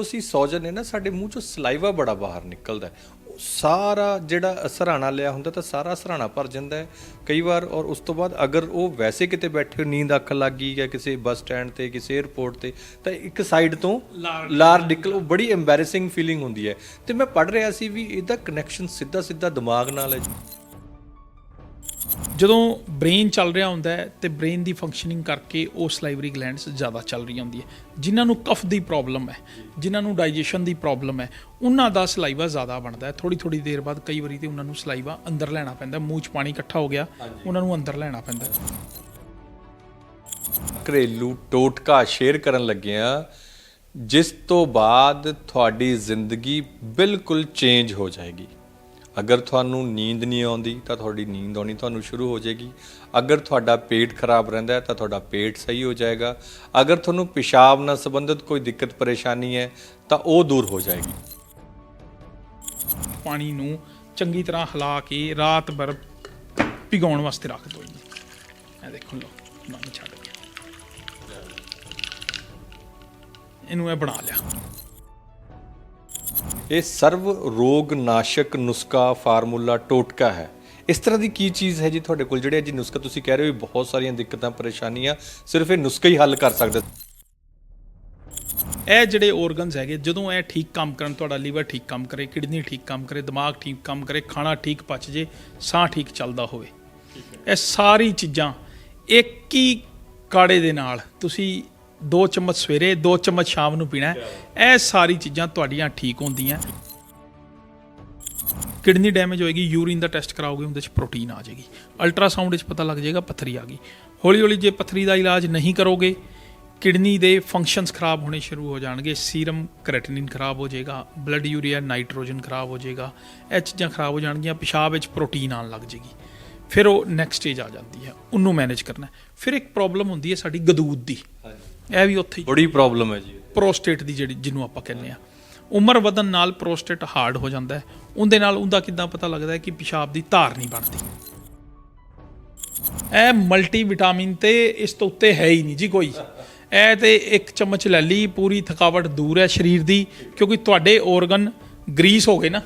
ਅਸੀਂ ਸੌਜਨ ਨੇ ਨਾ ਸਾਡੇ ਮੂੰਹ ਚੋਂ ਸਲਾਈਵਾ ਬੜਾ ਬਾਹਰ ਨਿਕਲਦਾ। ਉਹ ਸਾਰਾ ਜਿਹੜਾ ਸਰਾਣਾ ਲਿਆ ਹੁੰਦਾ ਤਾਂ ਸਾਰਾ ਸਰਾਣਾ ਭਰ ਜਾਂਦਾ ਹੈ। ਕਈ ਵਾਰ ਔਰ ਉਸ ਤੋਂ ਬਾਅਦ ਅਗਰ ਉਹ ਵੈਸੇ ਕਿਤੇ ਬੈਠੇ ਹੋ, ਨੀਂਦ ਅੱਖ ਲੱਗ ਗਈ ਜਾਂ ਕਿਸੇ ਬੱਸ ਸਟੈਂਡ ਤੇ ਕਿਸੇ 에ਅਰਪੋਰਟ ਤੇ ਤਾਂ ਇੱਕ ਸਾਈਡ ਤੋਂ ਲਾਰ ਨਿਕਲ ਉਹ ਬੜੀ ਐਮਬੈਰੇਸਿੰਗ ਫੀਲਿੰਗ ਹੁੰਦੀ ਹੈ। ਤੇ ਮੈਂ ਪੜ ਰਿਹਾ ਸੀ ਵੀ ਇਹਦਾ ਕਨੈਕਸ਼ਨ ਸਿੱਧਾ ਸਿੱਧਾ ਦਿਮਾਗ ਨਾਲ ਹੈ ਜੀ। ਜਦੋਂ ਬ੍ਰੇਨ ਚੱਲ ਰਿਹਾ ਹੁੰਦਾ ਹੈ ਤੇ ਬ੍ਰੇਨ ਦੀ ਫੰਕਸ਼ਨਿੰਗ ਕਰਕੇ ਉਹ ਸਲਾਈਵਰੀ ਗਲੈਂਡਸ ਜ਼ਿਆਦਾ ਚੱਲ ਰਹੀ ਹੁੰਦੀ ਹੈ। ਜਿਨ੍ਹਾਂ ਨੂੰ ਕਫ ਦੀ ਪ੍ਰੋਬਲਮ ਹੈ ਜਿਨ੍ਹਾਂ ਨੂੰ ਡਾਈਜੈਸ਼ਨ ਦੀ ਪ੍ਰੋਬਲਮ ਹੈ ਉਹਨਾਂ ਦਾ ਸਲਾਈਵਾ ਜ਼ਿਆਦਾ ਬਣਦਾ ਹੈ। ਥੋੜੀ ਥੋੜੀ ਦੇਰ ਬਾਅਦ ਕਈ ਵਾਰੀ ਤੇ ਉਹਨਾਂ ਨੂੰ ਸਲਾਈਵਾ ਅੰਦਰ ਲੈਣਾ ਪੈਂਦਾ ਮੂੰਹ 'ਚ ਪਾਣੀ ਇਕੱਠਾ ਹੋ ਗਿਆ ਉਹਨਾਂ ਨੂੰ ਅੰਦਰ ਲੈਣਾ ਪੈਂਦਾ ਘਰੇਲੂ ਟੋਟਕਾ ਸ਼ੇਅਰ ਕਰਨ ਲੱਗੇ ਆ ਜਿਸ ਤੋਂ ਬਾਅਦ ਤੁਹਾਡੀ ਜ਼ਿੰਦਗੀ ਬਿਲਕੁਲ ਚੇਂਜ ਹੋ ਜਾਏਗੀ। ਅਗਰ ਤੁਹਾਨੂੰ ਨੀਂਦ ਨਹੀਂ ਆਉਂਦੀ ਤਾਂ ਤੁਹਾਡੀ ਨੀਂਦ ਆਉਣੀ ਤੁਹਾਨੂੰ ਸ਼ੁਰੂ ਹੋ ਜਾਏਗੀ। ਅਗਰ ਤੁਹਾਡਾ ਪੇਟ ਖਰਾਬ ਰਹਿੰਦਾ ਹੈ ਤਾਂ ਤੁਹਾਡਾ ਪੇਟ ਸਹੀ ਹੋ ਜਾਏਗਾ। ਅਗਰ ਤੁਹਾਨੂੰ ਪਿਸ਼ਾਬ ਨਾਲ ਸੰਬੰਧਿਤ ਕੋਈ ਦਿੱਕਤ ਪਰੇਸ਼ਾਨੀ ਹੈ ਤਾਂ ਉਹ ਦੂਰ ਹੋ ਜਾਏਗੀ। ਪਾਣੀ ਨੂੰ ਚੰਗੀ ਤਰ੍ਹਾਂ ਹਿਲਾ ਕੇ ਰਾਤ ਭਰ ਭਿਗਾਉਣ ਵਾਸਤੇ ਰੱਖ ਦਿਓ ਜੀ। ਇਹ ਦੇਖੋ ਲਓ ਨਮ ਛੱਡ ਗਿਆ ਇਹਨੂੰ ਇਹ ਬਣਾ ਲਿਆ। ਇਹ ਸਰਵ ਰੋਗ ਨਾਸ਼ਕ ਨੁਸਖਾ ਫਾਰਮੂਲਾ ਟੋਟਕਾ ਹੈ। ਇਸ ਤਰ੍ਹਾਂ ਦੀ ਕੀ ਚੀਜ਼ ਹੈ ਜੀ ਤੁਹਾਡੇ ਕੋਲ? ਜਿਹੜੇ ਜੀ ਨੁਸਖਾ ਤੁਸੀਂ ਕਹਿ ਰਹੇ ਹੋ ਬਹੁਤ ਸਾਰੀਆਂ ਦਿੱਕਤਾਂ ਪਰੇਸ਼ਾਨੀਆਂ ਸਿਰਫ ਇਹ ਨੁਸਖਾ ਹੀ ਹੱਲ ਕਰ ਸਕਦਾ। ਇਹ ਜਿਹੜੇ ਆਰਗਨਸ ਹੈਗੇ ਜਦੋਂ ਇਹ ਠੀਕ ਕੰਮ ਕਰਨ ਤੁਹਾਡਾ ਲੀਵਰ ਠੀਕ ਕੰਮ ਕਰੇ ਕਿਡਨੀ ਠੀਕ ਕੰਮ ਕਰੇ ਦਿਮਾਗ ਠੀਕ ਕੰਮ ਕਰੇ ਖਾਣਾ ਠੀਕ ਪਚ ਜੇ ਸਾਹ ਠੀਕ ਚੱਲਦਾ ਹੋਵੇ। ਇਹ ਸਾਰੀ ਚੀਜ਼ਾਂ ਇੱਕ ਹੀ ਕਾੜੇ ਦੇ ਨਾਲ ਤੁਸੀਂ ਦੋ ਚਮਚ ਸਵੇਰੇ, ਦੋ ਚਮਚ ਸ਼ਾਮ ਨੂੰ ਪੀਣਾ ਹੈ। ਇਹ ਸਾਰੀ ਚੀਜ਼ਾਂ ਤੁਹਾਡੀਆਂ ਠੀਕ ਹੁੰਦੀਆਂ। ਕਿਡਨੀ ਡੈਮੇਜ ਹੋਏਗੀ, ਯੂਰਿਨ ਦਾ ਟੈਸਟ ਕਰਾਓਗੇ, ਉਹਦੇ ਵਿੱਚ ਪ੍ਰੋਟੀਨ ਆ ਜਾਏਗੀ। ਅਲਟਰਾਸਾਊਂਡ ਵਿੱਚ ਪਤਾ ਲੱਗ ਜਾਏਗਾ, ਪੱਥਰੀ ਆ ਗਈ। ਹੌਲੀ ਹੌਲੀ ਜੇ ਪੱਥਰੀ ਦਾ ਇਲਾਜ ਨਹੀਂ ਕਰੋਗੇ, ਕਿਡਨੀ ਦੇ ਫੰਕਸ਼ਨਸ ਖਰਾਬ ਹੋਣੇ ਸ਼ੁਰੂ ਹੋ ਜਾਣਗੇ। ਸੀਰਮ, ਕ੍ਰੈਟਿਨਿਨ ਖਰਾਬ ਹੋ ਜਾਏਗਾ ਬਲੱਡ ਯੂਰੀਆ ਨਾਈਟ੍ਰੋਜਨ ਖਰਾਬ ਹੋ ਜਾਏਗਾ। ਇਹ ਚੀਜ਼ਾਂ ਖਰਾਬ ਹੋ ਜਾਣਗੀਆਂ, ਪਿਸ਼ਾਬ ਵਿੱਚ ਪ੍ਰੋਟੀਨ ਆਉਣ ਲੱਗ ਜਾਏਗੀ। ਫਿਰ ਉਹ ਨੈਕਸਟ ਸਟੇਜ ਆ ਜਾਂਦੀ ਹੈ, ਉਹਨੂੰ ਮੈਨੇਜ ਕਰਨਾ ਫਿਰ ਇੱਕ ਪ੍ਰੋਬਲਮ ਹੁੰਦੀ ਹੈ ਸਾਡੀ ਗਦੂਦ ਦੀ। ਇਹ ਵੀ ਉੱਥੇ ਹੀ। ਬੜੀ ਪ੍ਰੋਬਲਮ ਹੈ ਜੀ। ਪ੍ਰੋਸਟੇਟ ਦੀ ਜਿਹੜੀ ਜਿਹਨੂੰ ਆਪਾਂ ਕਹਿੰਦੇ ਆ ਉਮਰ ਵਧਣ ਨਾਲ ਪ੍ਰੋਸਟੇਟ ਹਾਰਡ ਹੋ ਜਾਂਦਾ ਹੈ। ਉਹਦੇ ਨਾਲ ਉਹਦਾ ਕਿੱਦਾਂ ਪਤਾ ਲੱਗਦਾ ਹੈ ਕਿ ਪਿਸ਼ਾਬ ਦੀ ਧਾਰ ਨਹੀਂ ਬਣਦੀ? ਇਹ ਮਲਟੀ ਵਿਟਾਮਿਨ ਤੇ ਇਸ ਤੋਂ ਉੱਤੇ ਹੈ ਹੀ ਨਹੀਂ ਜੀ ਕੋਈ। ਇਹ ਤੇ ਇੱਕ ਚਮਚ ਲੈ ਲਈ ਪੂਰੀ ਥਕਾਵਟ ਦੂਰ ਹੈ ਸਰੀਰ ਦੀ ਕਿਉਂਕਿ ਤੁਹਾਡੇ ਆਰਗਨ ਗਰੀਸ ਹੋ ਗਏ ਨਾ।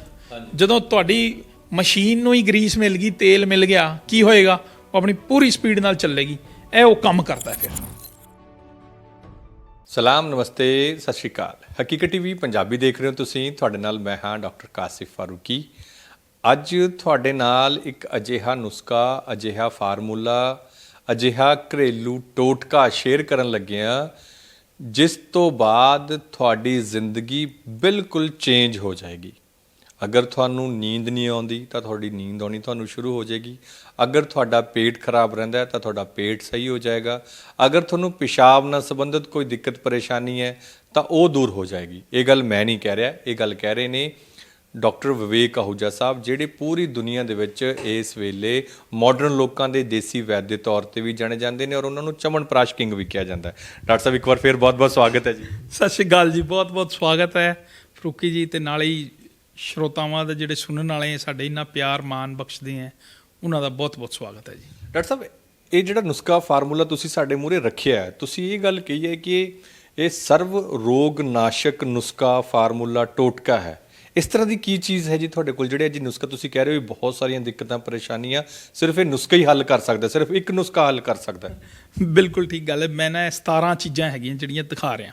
ਜਦੋਂ ਤੁਹਾਡੀ ਮਸ਼ੀਨ ਨੂੰ ਹੀ ਗਰੀਸ ਮਿਲ ਗਈ ਤੇਲ ਮਿਲ ਗਿਆ ਕੀ ਹੋਏਗਾ? ਉਹ ਆਪਣੀ ਪੂਰੀ ਸਪੀਡ ਨਾਲ ਚੱਲੇਗੀ। ਇਹ ਉਹ ਕੰਮ ਕਰਦਾ ਫਿਰ। ਸਲਾਮ, ਨਮਸਤੇ, ਸਤਿ ਸ਼੍ਰੀ ਅਕਾਲ। ਹਕੀਕਤ ਟੀਵੀ ਪੰਜਾਬੀ ਦੇਖ ਰਹੇ ਹੋ ਤੁਸੀਂ। ਤੁਹਾਡੇ ਨਾਲ ਮੈਂ ਹਾਂ ਡਾਕਟਰ ਕਾਸਿਫ ਫਾਰੂਕੀ। ਅੱਜ ਤੁਹਾਡੇ ਨਾਲ ਇੱਕ ਅਜਿਹਾ ਨੁਸਖਾ, ਅਜਿਹਾ ਫਾਰਮੂਲਾ, ਅਜਿਹਾ ਘਰੇਲੂ ਟੋਟਕਾ ਸ਼ੇਅਰ ਕਰਨ ਲੱਗੇ ਆ ਜਿਸ ਤੋਂ ਬਾਅਦ ਤੁਹਾਡੀ ਜ਼ਿੰਦਗੀ ਬਿਲਕੁਲ ਚੇਂਜ ਹੋ ਜਾਏਗੀ। ਅਗਰ ਤੁਹਾਨੂੰ ਨੀਂਦ ਨਹੀਂ ਆਉਂਦੀ ਤਾਂ ਤੁਹਾਡੀ ਨੀਂਦ ਆਉਣੀ ਤੁਹਾਨੂੰ ਸ਼ੁਰੂ ਹੋ ਜਾਏਗੀ। ਅਗਰ ਤੁਹਾਡਾ ਪੇਟ ਖਰਾਬ ਰਹਿੰਦਾ ਹੈ ਤਾਂ ਤੁਹਾਡਾ ਪੇਟ ਸਹੀ ਹੋ ਜਾਏਗਾ। ਅਗਰ ਤੁਹਾਨੂੰ ਪਿਸ਼ਾਬ ਨਾਲ ਸੰਬੰਧਿਤ ਕੋਈ ਦਿੱਕਤ ਪਰੇਸ਼ਾਨੀ ਹੈ ਤਾਂ ਉਹ ਦੂਰ ਹੋ ਜਾਏਗੀ। ਇਹ ਗੱਲ ਮੈਂ ਨਹੀਂ ਕਹਿ ਰਿਹਾ, ਇਹ ਗੱਲ ਕਹਿ ਰਹੇ ਨੇ ਡਾਕਟਰ ਵਿਵੇਕ ਆਹੂਜਾ ਸਾਹਿਬ, ਜਿਹੜੇ ਪੂਰੀ ਦੁਨੀਆ ਦੇ ਵਿੱਚ ਇਸ ਵੇਲੇ ਮਾਡਰਨ ਲੋਕਾਂ ਦੇ ਦੇਸੀ ਵੈਦ ਦੇ ਤੌਰ ਤੇ ਵੀ ਜਾਣੇ ਜਾਂਦੇ ਨੇ ਔਰ ਉਹਨਾਂ ਨੂੰ ਚਮਨ ਪ੍ਰਾਸ਼ ਕਿੰਗ ਵੀ ਕਿਹਾ ਜਾਂਦਾ ਹੈ। ਡਾਕਟਰ ਸਾਹਿਬ, ਇੱਕ ਵਾਰ ਫੇਰ ਬਹੁਤ-ਬਹੁਤ ਸਵਾਗਤ ਹੈ ਜੀ। ਸਤਿ ਸ਼੍ਰੀ ਅਕਾਲ ਜੀ ਬਹੁਤ ਬਹੁਤ ਸਵਾਗਤ ਹੈ। ਫਰੂਕੀ ਜੀ ਤੇ ਨਾਲ ਹੀ ਸ਼ਰੋਤਾਵਾਂ ਦੇ ਜਿਹੜੇ ਸੁਣਨ ਵਾਲੇ ਸਾਡੇ ਇੰਨਾ ਪਿਆਰ ਮਾਣ ਬਖਸ਼ਦੇ ਆ ਉਹਨਾਂ ਦਾ ਬਹੁਤ ਬਹੁਤ ਸਵਾਗਤ ਹੈ ਜੀ। ਡਾਕਟਰ ਸਾਹਿਬ ਇਹ ਜਿਹੜਾ ਨੁਸਖਾ ਫਾਰਮੂਲਾ ਤੁਸੀਂ ਸਾਡੇ ਮੂਹਰੇ ਰੱਖਿਆ ਹੈ ਤੁਸੀਂ ਇਹ ਗੱਲ ਕਹੀ ਹੈ ਕਿ ਇਹ ਸਰਵ ਰੋਗ ਨਾਸ਼ਕ ਨੁਸਖਾ ਫਾਰਮੂਲਾ ਟੋਟਕਾ ਹੈ। ਇਸ ਤਰ੍ਹਾਂ ਦੀ ਕੀ ਚੀਜ਼ ਹੈ ਜੀ ਤੁਹਾਡੇ ਕੋਲ? ਜਿਹੜੇ ਜੀ ਨੁਸਖਾ ਤੁਸੀਂ ਕਹਿ ਰਹੇ ਹੋ ਬਹੁਤ ਸਾਰੀਆਂ ਦਿੱਕਤਾਂ ਪਰੇਸ਼ਾਨੀਆਂ ਸਿਰਫ ਇਹ ਨੁਸਖਾ ਹੀ ਹੱਲ ਕਰ ਸਕਦਾ ਸਿਰਫ ਇੱਕ ਨੁਸਖਾ ਹੱਲ ਕਰ ਸਕਦਾ ਬਿਲਕੁਲ ਠੀਕ ਗੱਲ ਹੈ ਮੈਂ ਨਾ ਇਹ 17 ਚੀਜ਼ਾਂ ਹੈਗੀਆਂ ਜਿਹੜੀਆਂ ਦਿਖਾ ਰਿਹਾ।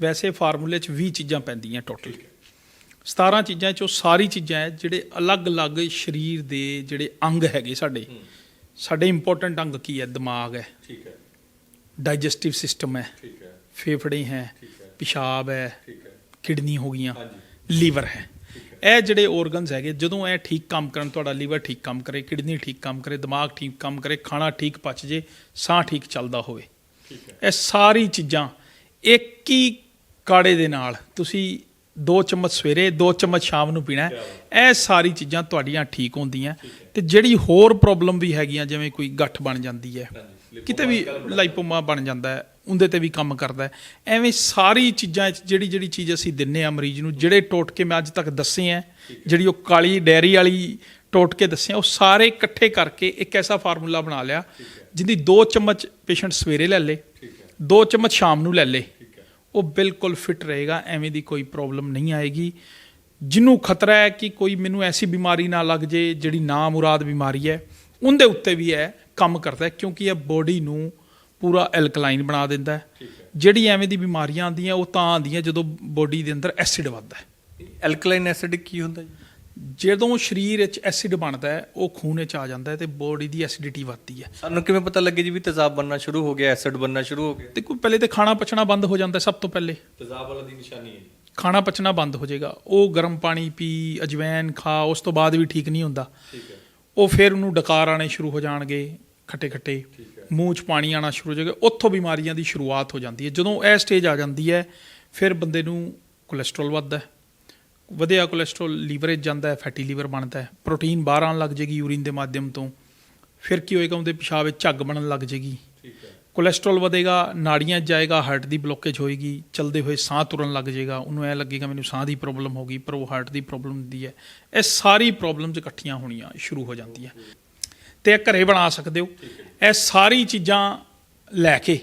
ਵੈਸੇ ਫਾਰਮੂਲੇ 'ਚ 20 ਚੀਜ਼ਾਂ ਪੈਂਦੀਆਂ ਟੋਟਲ 17 ਚੀਜ਼ਾਂ 'ਚੋਂ ਸਾਰੀ ਚੀਜ਼ਾਂ ਹੈ ਜਿਹੜੇ ਅਲੱਗ-ਅਲੱਗ ਸਰੀਰ ਦੇ ਜਿਹੜੇ ਅੰਗ ਹੈਗੇ ਸਾਡੇ। ਸਾਡੇ ਇੰਪੋਰਟੈਂਟ ਅੰਗ ਕੀ ਹੈ? ਦਿਮਾਗ ਹੈ। ਠੀਕ ਹੈ। ਡਾਈਜੈਸਟਿਵ ਸਿਸਟਮ ਹੈ। ਠੀਕ ਹੈ। ਫੇਫੜੇ ਹੈ। ਠੀਕ ਹੈ। ਪਿਸ਼ਾਬ ਹੈ। ਠੀਕ ਹੈ। ਕਿਡਨੀ ਹੋ ਗਈਆਂ। ਹਾਂਜੀ। ਲੀਵਰ ਹੈ। ਇਹ ਜਿਹੜੇ ਆਰਗਨਸ ਹੈਗੇ ਜਦੋਂ ਇਹ ਠੀਕ ਕੰਮ ਕਰਨ ਤੁਹਾਡਾ ਲੀਵਰ ਠੀਕ ਕੰਮ ਕਰੇ ਕਿਡਨੀ ਠੀਕ ਕੰਮ ਕਰੇ ਦਿਮਾਗ ਠੀਕ ਕੰਮ ਕਰੇ ਖਾਣਾ ਠੀਕ ਪਚ ਜੇ ਸਾਹ ਠੀਕ ਚੱਲਦਾ ਹੋਵੇ। ਠੀਕ ਹੈ। ਇਹ ਸਾਰੀ ਚੀਜ਼ਾਂ ਇੱਕ ਹੀ ਕਾੜੇ ਦੇ ਨਾਲ ਤੁਸੀਂ ਦੋ ਚਮਚ ਸਵੇਰੇ ਦੋ ਚਮਚ ਸ਼ਾਮ ਨੂੰ ਪੀਣਾ ਹੈ। ਇਹ ਸਾਰੀ ਚੀਜ਼ਾਂ ਤੁਹਾਡੀਆਂ ਠੀਕ ਹੁੰਦੀਆਂ। ਤੇ ਜਿਹੜੀ ਹੋਰ ਪ੍ਰੋਬਲਮ ਵੀ ਹੈਗੀਆਂ ਜਿਵੇਂ ਕੋਈ ਗੱਠ ਬਣ ਜਾਂਦੀ ਹੈ। ਕਿਤੇ ਵੀ ਲਾਈਪੋਮਾ ਬਣ ਜਾਂਦਾ ਹੈ ਉਹਦੇ ਤੇ ਵੀ ਕੰਮ ਕਰਦਾ ਹੈ। ਐਵੇਂ ਸਾਰੀ ਚੀਜ਼ਾਂ 'ਚ ਜਿਹੜੀ ਜਿਹੜੀ ਚੀਜ਼ ਅਸੀਂ ਦਿੰਨੇ ਆ ਮਰੀਜ਼ ਨੂੰ ਜਿਹੜੇ ਟੋਟਕੇ ਮੈਂ ਅੱਜ ਤੱਕ ਦੱਸੇ ਆ ਜਿਹੜੀ ਉਹ ਕਾਲੀ ਡੈਰੀ ਵਾਲੀ ਟੋਟਕੇ ਦੱਸੇ ਆ ਉਹ ਸਾਰੇ ਇਕੱਠੇ ਕਰਕੇ ਇੱਕ ਐਸਾ ਫਾਰਮੂਲਾ ਬਣਾ ਲਿਆ ਜਿਹਦੀ ਦੋ ਚਮਚ ਪੇਸ਼ੈਂਟ ਸਵੇਰੇ ਲੈ ਲੇ ਦੋ ਚਮਚ ਸ਼ਾਮ ਨੂੰ ਲੈ ਲੇ। ਉਹ ਬਿਲਕੁਲ ਫਿਟ ਰਹੇਗਾ ਐਵੇਂ ਦੀ ਕੋਈ ਪ੍ਰੋਬਲਮ ਨਹੀਂ ਆਏਗੀ। ਜਿਹਨੂੰ ਖਤਰਾ ਹੈ ਕਿ ਕੋਈ ਮੈਨੂੰ ਐਸੀ ਬਿਮਾਰੀ ਨਾ ਲੱਗ ਜੇ ਜਿਹੜੀ ਨਾ ਮੁਰਾਦ ਬਿਮਾਰੀ ਹੈ ਉਹਦੇ ਉੱਤੇ ਵੀ ਇਹ ਕੰਮ ਕਰਦਾ ਹੈ ਕਿਉਂਕਿ ਇਹ ਬੋਡੀ ਨੂੰ ਪੂਰਾ ਐਲਕਲਾਈਨ ਬਣਾ ਦਿੰਦਾ ਹੈ। ਜਿਹੜੀ ਐਵੇਂ ਦੀ ਬਿਮਾਰੀਆਂ ਆਉਂਦੀਆਂ ਉਹ ਤਾਂ ਆਉਂਦੀਆਂ ਜਦੋਂ ਬੋਡੀ ਦੇ ਅੰਦਰ ਐਸਿਡ ਵੱਧਦਾ ਹੈ। ਐਲਕਲਾਈਨ ਐਸਿਡ ਕੀ ਹੁੰਦਾ ਜੀ? ਜਦੋਂ ਸਰੀਰ ਵਿੱਚ ਐਸਿਡ ਬਣਦਾ ਹੈ ਉਹ ਖੂਨ ਵਿੱਚ ਆ ਜਾਂਦਾ ਹੈ ਤੇ ਬੋਡੀ ਦੀ ਐਸਿਡਿਟੀ ਵੱਧਦੀ ਹੈ। ਸਾਨੂੰ ਕਿਵੇਂ ਪਤਾ ਲੱਗੇ ਜੀ ਵੀ ਤੇਜ਼ਾਬ ਬਣਨਾ ਸ਼ੁਰੂ ਹੋ ਗਿਆ ਐਸਿਡ ਬਣਨਾ ਸ਼ੁਰੂ ਹੋ ਗਿਆ? ਕੋਈ ਪਹਿਲੇ ਤੇ ਖਾਣਾ ਪਚਣਾ ਬੰਦ ਹੋ ਜਾਂਦਾ ਹੈ ਸਭ ਤੋਂ ਪਹਿਲੇ। ਤੇਜ਼ਾਬ ਵਾਲਾ ਦੀ ਨਿਸ਼ਾਨੀ ਹੈ। ਖਾਣਾ ਪਚਣਾ ਬੰਦ ਹੋ ਜਾਏਗਾ। ਉਹ ਗਰਮ ਪਾਣੀ ਪੀ ਅਜਵੈਨ ਖਾ ਉਸ ਤੋਂ ਬਾਅਦ ਵੀ ਠੀਕ ਨਹੀਂ ਹੁੰਦਾ। ਠੀਕ ਹੈ। ਉਹ ਫਿਰ ਉਹਨੂੰ ਡਕਾਰ ਆਣੇ ਸ਼ੁਰੂ ਹੋ ਜਾਣਗੇ ਖੱਟੇ ਖੱਟੇ ਮੂੰਹ 'ਚ ਪਾਣੀ ਆਣਾ ਸ਼ੁਰੂ ਹੋ ਜਾਏਗਾ। ਉੱਥੋਂ ਬਿਮਾਰੀਆਂ ਦੀ ਸ਼ੁਰੂਆਤ ਹੋ ਜਾਂਦੀ ਹੈ। ਜਦੋਂ ਇਹ ਸਟੇਜ ਆ ਜਾਂਦੀ ਹੈ ਫਿਰ ਬੰਦੇ ਨੂੰ ਕੋਲੇਸਟ੍ਰੋਲ ਵੱਧਦਾ ਹੈ। ਵਧਿਆ ਕੋਲੇਸਟ੍ਰੋਲ ਲੀਵਰ 'ਚ ਜਾਂਦਾ ਹੈ ਫੈਟੀ ਲੀਵਰ ਬਣਦਾ ਹੈ। ਪ੍ਰੋਟੀਨ ਬਾਹਰ ਆਉਣ ਲੱਗ ਜਾਏਗੀ ਯੂਰਿਨ ਦੇ ਮਾਧਿਅਮ ਤੋਂ। ਫਿਰ ਕੀ ਹੋਏਗਾ ਉਹਦੇ ਪਿਸ਼ਾਬ ਵਿੱਚ ਝੱਗ ਬਣਨ ਲੱਗ ਜਾਏਗੀ ਠੀਕ ਹੈ। ਕੋਲੇਸਟ੍ਰੋਲ ਵਧੇਗਾ ਨਾੜੀਆਂ ਜਾਏਗਾ ਹਾਰਟ ਦੀ ਬਲੋਕੇਜ ਹੋਏਗੀ ਚਲਦੇ ਹੋਏ ਸਾਹ ਤੁਰਨ ਲੱਗ ਜਾਏਗਾ ਉਹਨੂੰ ਐ ਲੱਗੇਗਾ ਮੈਨੂੰ ਸਾਹ ਦੀ ਪ੍ਰੋਬਲਮ ਹੋ ਗਈ ਪਰ ਉਹ ਹਾਰਟ ਦੀ ਪ੍ਰੋਬਲਮ ਹੁੰਦੀ ਹੈ। ਇਹ ਸਾਰੀ ਪ੍ਰੋਬਲਮਸ ਇਕੱਠੀਆਂ ਹੋਣੀਆਂ ਸ਼ੁਰੂ ਹੋ ਜਾਂਦੀਆਂ। ਤੇ ਇਹ ਘਰੇ ਬਣਾ ਸਕਦੇ ਹੋ। ਇਹ ਸਾਰੀ ਚੀਜ਼ਾਂ ਲੈ ਕੇ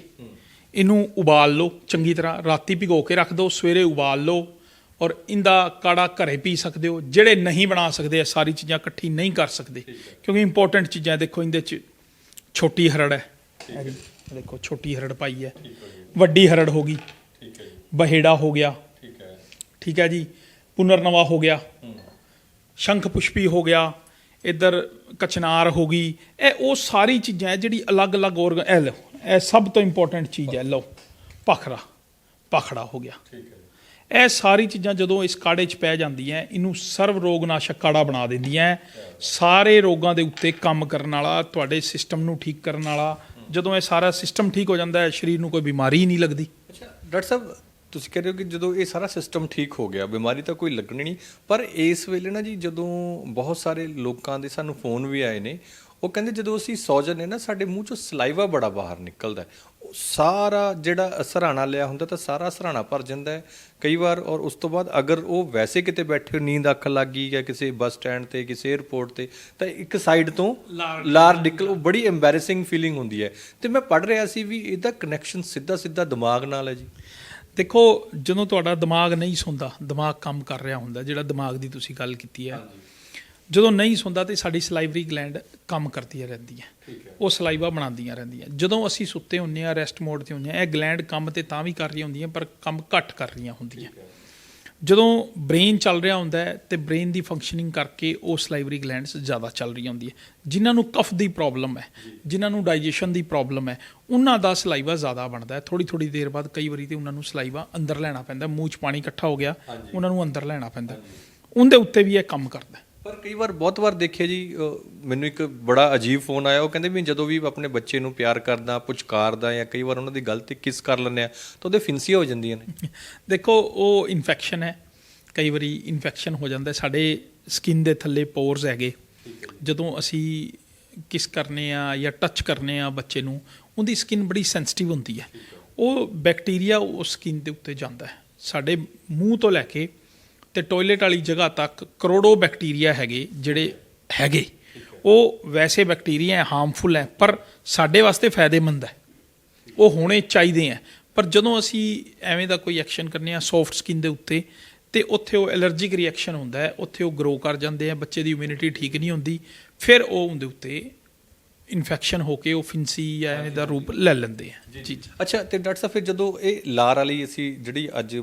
ਇਹਨੂੰ ਉਬਾਲ ਲਓ ਚੰਗੀ ਤਰ੍ਹਾਂ। ਰਾਤੀ ਭਿਗੋ ਕੇ ਰੱਖ ਦਿਓ ਸਵੇਰੇ ਉਬਾਲ ਲਓ ਔਰ ਇਹਦਾ ਕਾੜਾ ਘਰੇ ਪੀ ਸਕਦੇ ਹੋ ਜਿਹੜੇ ਨਹੀਂ ਬਣਾ ਸਕਦੇ ਇਹ ਸਾਰੀ ਚੀਜ਼ਾਂ ਇਕੱਠੀ ਨਹੀਂ ਕਰ ਸਕਦੇ। ਕਿਉਂਕਿ ਇੰਪੋਰਟੈਂਟ ਚੀਜ਼ਾਂ ਦੇਖੋ ਇਹਦੇ ਚ ਛੋਟੀ ਹਰੜ ਹੈ। ਦੇਖੋ ਛੋਟੀ ਹਰੜ ਪਾਈ ਹੈ। ਵੱਡੀ ਹਰੜ ਹੋ ਗਈ। ਠੀਕ ਹੈ ਜੀ। ਬਹੇੜਾ ਹੋ ਗਿਆ। ਠੀਕ ਹੈ। ਜੀ। ਪੁਨਰਨਵਾ ਹੋ ਗਿਆ। ਸ਼ੰਖ ਪੁਸ਼ਪੀ ਹੋ ਗਿਆ। ਇੱਧਰ ਕਚਨਾਰ ਹੋ ਗਈ। ਇਹ ਉਹ ਸਾਰੀ ਚੀਜ਼ਾਂ ਹੈ ਜਿਹੜੀ ਅਲੱਗ-ਅਲੱਗ ਔਰਗਨ ਇਹ ਲਓ ਇਹ ਸਭ ਤੋਂ ਇੰਪੋਰਟੈਂਟ ਚੀਜ਼ ਹੈ। ਲਓ ਪਖਰਾ ਪਖੜਾ ਹੋ ਗਿਆ। ਠੀਕ ਹੈ। ਇਹ ਸਾਰੀ ਚੀਜ਼ਾਂ ਜਦੋਂ ਇਸ ਕਾੜੇ 'ਚ ਪੈ ਜਾਂਦੀਆਂ, ਇਹਨੂੰ ਸਰਵ ਰੋਗ ਨਾਸ਼ਕ ਕਾੜਾ ਬਣਾ ਦਿੰਦੀਆਂ। ਸਾਰੇ ਰੋਗਾਂ ਦੇ ਉੱਤੇ ਕੰਮ ਕਰਨ ਵਾਲਾ, ਤੁਹਾਡੇ ਸਿਸਟਮ ਨੂੰ ਠੀਕ ਕਰਨ ਵਾਲਾ। ਜਦੋਂ ਇਹ ਸਾਰਾ ਸਿਸਟਮ ਠੀਕ ਹੋ ਜਾਂਦਾ ਹੈ, ਸਰੀਰ ਨੂੰ ਕੋਈ ਬਿਮਾਰੀ ਨਹੀਂ ਲੱਗਦੀ। ਅੱਛਾ, ਡਾਕਟਰ ਸਾਹਿਬ ਤੁਸੀਂ ਕਹਿ ਰਹੇ ਹੋ ਕਿ ਜਦੋਂ ਇਹ ਸਾਰਾ ਸਿਸਟਮ ਠੀਕ ਹੋ ਗਿਆ ਬਿਮਾਰੀ ਤਾਂ ਕੋਈ ਲੱਗਣੀ ਨਹੀਂ ਪਰ ਇਸ ਵੇਲੇ ਨਾ ਜੀ ਜਦੋਂ ਬਹੁਤ ਸਾਰੇ ਲੋਕਾਂ ਦੇ ਸਾਨੂੰ ਫੋਨ ਵੀ ਆਏ ਨੇ ਉਹ ਕਹਿੰਦੇ ਜਦੋਂ ਅਸੀਂ ਸੌ ਜਾਂਦੇ ਨਾ ਸਾਡੇ ਮੂੰਹ ਚੋਂ ਸਲਾਈਵਾ ਬੜਾ ਬਾਹਰ ਨਿਕਲਦਾ ਸਾਰਾ ਜਿਹੜਾ ਸਰਾਣਾ ਲਿਆ ਹੁੰਦਾ ਤਾਂ ਸਾਰਾ ਸਰਾਣਾ ਭਰ ਜਾਂਦਾ ਹੈ। ਕਈ ਵਾਰ ਔਰ ਉਸ ਤੋਂ ਬਾਅਦ ਅਗਰ ਉਹ ਵੈਸੇ ਕਿਤੇ ਬੈਠੇ ਨੀਂਦ ਅੱਖ ਲੱਗ ਗਈ ਜਾਂ ਕਿਸੇ ਬੱਸ ਸਟੈਂਡ ਤੇ ਕਿਸੇ 에ਅਰਪੋਰਟ ਤੇ ਤਾਂ ਇੱਕ ਸਾਈਡ ਤੋਂ ਲਾਰ ਨਿਕਲ ਉਹ ਬੜੀ ਐਮਬੈਰਸਿੰਗ ਫੀਲਿੰਗ ਹੁੰਦੀ ਹੈ। ਤੇ ਮੈਂ ਪੜ ਰਿਹਾ ਸੀ ਵੀ ਇਹਦਾ ਕਨੈਕਸ਼ਨ ਸਿੱਧਾ ਸਿੱਧਾ ਦਿਮਾਗ ਨਾਲ ਹੈ ਜੀ। ਦੇਖੋ ਜਦੋਂ ਤੁਹਾਡਾ ਦਿਮਾਗ ਨਹੀਂ ਸੌਂਦਾ ਦਿਮਾਗ ਕੰਮ ਕਰ ਰਿਹਾ ਹੁੰਦਾ ਜਿਹੜਾ ਦਿਮਾਗ ਦੀ ਤੁਸੀਂ ਗੱਲ ਕੀਤੀ ਹੈ ਜਦੋਂ ਨਹੀਂ ਸੌਂਦਾ ਤੇ ਸਾਡੀ ਸਲਾਈਵਰੀ ਗਲੈਂਡ ਕੰਮ ਕਰਦੀਆਂ ਰਹਿੰਦੀਆਂ ਉਹ ਸਲਾਈਵਾ ਬਣਾਉਂਦੀਆਂ ਰਹਿੰਦੀਆਂ। ਜਦੋਂ ਅਸੀਂ ਸੁੱਤੇ ਹੁੰਨੇ ਆ ਰੈਸਟ ਮੋਡ ਤੇ ਹੁੰਨੇ ਆ ਇਹ ਗਲੈਂਡ ਕੰਮ ਤੇ ਤਾਂ ਵੀ ਕਰ ਰਹੀਆਂ ਹੁੰਦੀਆਂ ਪਰ ਕੰਮ ਘੱਟ ਕਰ ਰਹੀਆਂ ਹੁੰਦੀਆਂ। ਜਦੋਂ ਬ੍ਰੇਨ ਚੱਲ ਰਿਹਾ ਹੁੰਦਾ ਹੈ ਤੇ ਬ੍ਰੇਨ ਦੀ ਫੰਕਸ਼ਨਿੰਗ ਕਰਕੇ ਉਹ ਸਲਾਈਵਰੀ ਗਲੈਂਡਸ ਜ਼ਿਆਦਾ ਚੱਲ ਰਹੀਆਂ ਹੁੰਦੀਆਂ ਜਿਨ੍ਹਾਂ ਨੂੰ ਕਫ ਦੀ ਪ੍ਰੋਬਲਮ ਹੈ ਜਿਨ੍ਹਾਂ ਨੂੰ ਡਾਈਜੈਸ਼ਨ ਦੀ ਪ੍ਰੋਬਲਮ ਹੈ ਉਹਨਾਂ ਦਾ ਸਲਾਈਵਾ ਜ਼ਿਆਦਾ ਬਣਦਾ ਹੈ। ਥੋੜੀ ਥੋੜੀ ਦੇਰ ਬਾਅਦ ਕਈ ਵਾਰੀ ਤੇ ਉਹਨਾਂ ਨੂੰ ਸਲਾਈਵਾ ਅੰਦਰ ਲੈਣਾ ਪੈਂਦਾ ਮੂੰਹ 'ਚ ਪਾਣੀ ਇਕੱਠਾ ਹੋ ਗਿਆ ਉਹਨਾਂ ਨੂੰ ਅੰਦਰ ਲੈਣਾ ਪੈਂਦਾ ਉਹਦੇ ਉੱਤੇ ਵੀ ਇਹ ਕੰਮ ਕਰਦਾ ਹੈ। ਪਰ ਕਈ ਵਾਰ ਬਹੁਤ ਵਾਰ ਦੇਖਿਆ ਜੀ ਮੈਨੂੰ ਇੱਕ ਬੜਾ ਅਜੀਬ ਫੋਨ ਆਇਆ ਉਹ ਕਹਿੰਦੇ ਵੀ ਜਦੋਂ ਵੀ ਆਪਣੇ ਬੱਚੇ ਨੂੰ ਪਿਆਰ ਕਰਦਾ ਪੁਚਕਾਰਦਾ ਜਾਂ ਕਈ ਵਾਰ ਉਹਨਾਂ ਦੀ ਗਲਤੀ ਕਿਸ ਕਰ ਲੈਂਦੇ ਆ ਤਾਂ ਉਹਦੇ ਫਿੰਸੀਆਂ ਹੋ ਜਾਂਦੀਆਂ ਨੇ। ਦੇਖੋ ਉਹ ਇਨਫੈਕਸ਼ਨ ਹੈ। ਕਈ ਵਾਰੀ ਇਨਫੈਕਸ਼ਨ ਹੋ ਜਾਂਦਾ। ਸਾਡੇ ਸਕਿਨ ਦੇ ਥੱਲੇ ਪੋਰਸ ਹੈਗੇ। ਜਦੋਂ ਅਸੀਂ ਕਿਸ ਕਰਨੇ ਆ ਜਾਂ ਟੱਚ ਕਰਨੇ ਆ ਬੱਚੇ ਨੂੰ ਉਹਦੀ ਸਕਿਨ ਬੜੀ ਸੈਂਸਿਟਿਵ ਹੁੰਦੀ ਹੈ। ਉਹ ਬੈਕਟੀਰੀਆ ਉਸ ਸਕਿਨ ਦੇ ਉੱਤੇ ਜਾਂਦਾ ਹੈ। ਸਾਡੇ ਮੂੰਹ ਤੋਂ ਲੈ ਕੇ ਤੇ ਟਾਇਲਟ ਵਾਲੀ ਜਗ੍ਹਾ ਤੱਕ ਕਰੋੜੋ ਬੈਕਟੀਰੀਆ ਹੈਗੇ, ਜਿਹੜੇ ਹੈਗੇ। ਉਹ ਵੈਸੇ ਬੈਕਟੀਰੀਆ ਹਾਰਮਫੁਲ ਹੈ, ਪਰ ਸਾਡੇ ਵਾਸਤੇ ਫਾਇਦੇਮੰਦ ਹੈ। ਉਹ ਹੋਣੇ ਚਾਹੀਦੇ ਆ ਪਰ ਜਦੋਂ ਅਸੀਂ ਐਵੇਂ ਦਾ ਕੋਈ ਐਕਸ਼ਨ ਕਰਨੇ ਆ ਸੌਫਟ ਸਕਿਨ ਦੇ ਉੱਤੇ, ਤੇ ਉੱਥੇ ਉਹ ਐਲਰਜੀਕ ਰਿਐਕਸ਼ਨ ਹੁੰਦਾ ਹੈ, ਉੱਥੇ ਉਹ ਗਰੋ ਕਰ ਜਾਂਦੇ ਆ, ਬੱਚੇ ਦੀ ਇਮਿਊਨਿਟੀ ਠੀਕ ਨਹੀਂ ਹੁੰਦੀ, ਫਿਰ ਉਹ ਉਹਦੇ ਉੱਤੇ ਇਨਫੈਕਸ਼ਨ ਹੋ ਕੇ ਉਹ ਫਿੰਸੀ ਜਾਂ ਐਵੇਂ ਦਾ ਰੂਪ ਲੈ ਲੈਂਦੇ ਆ। ਜੀ ਜੀ ਅੱਛਾ ਤੇ ਡਾਕਟਰ ਸਾਹਿਬ ਫਿਰ ਜਦੋਂ ਇਹ ਲਾਰ ਵਾਲੀ ਅਸੀਂ ਜਿਹੜੀ ਅੱਜ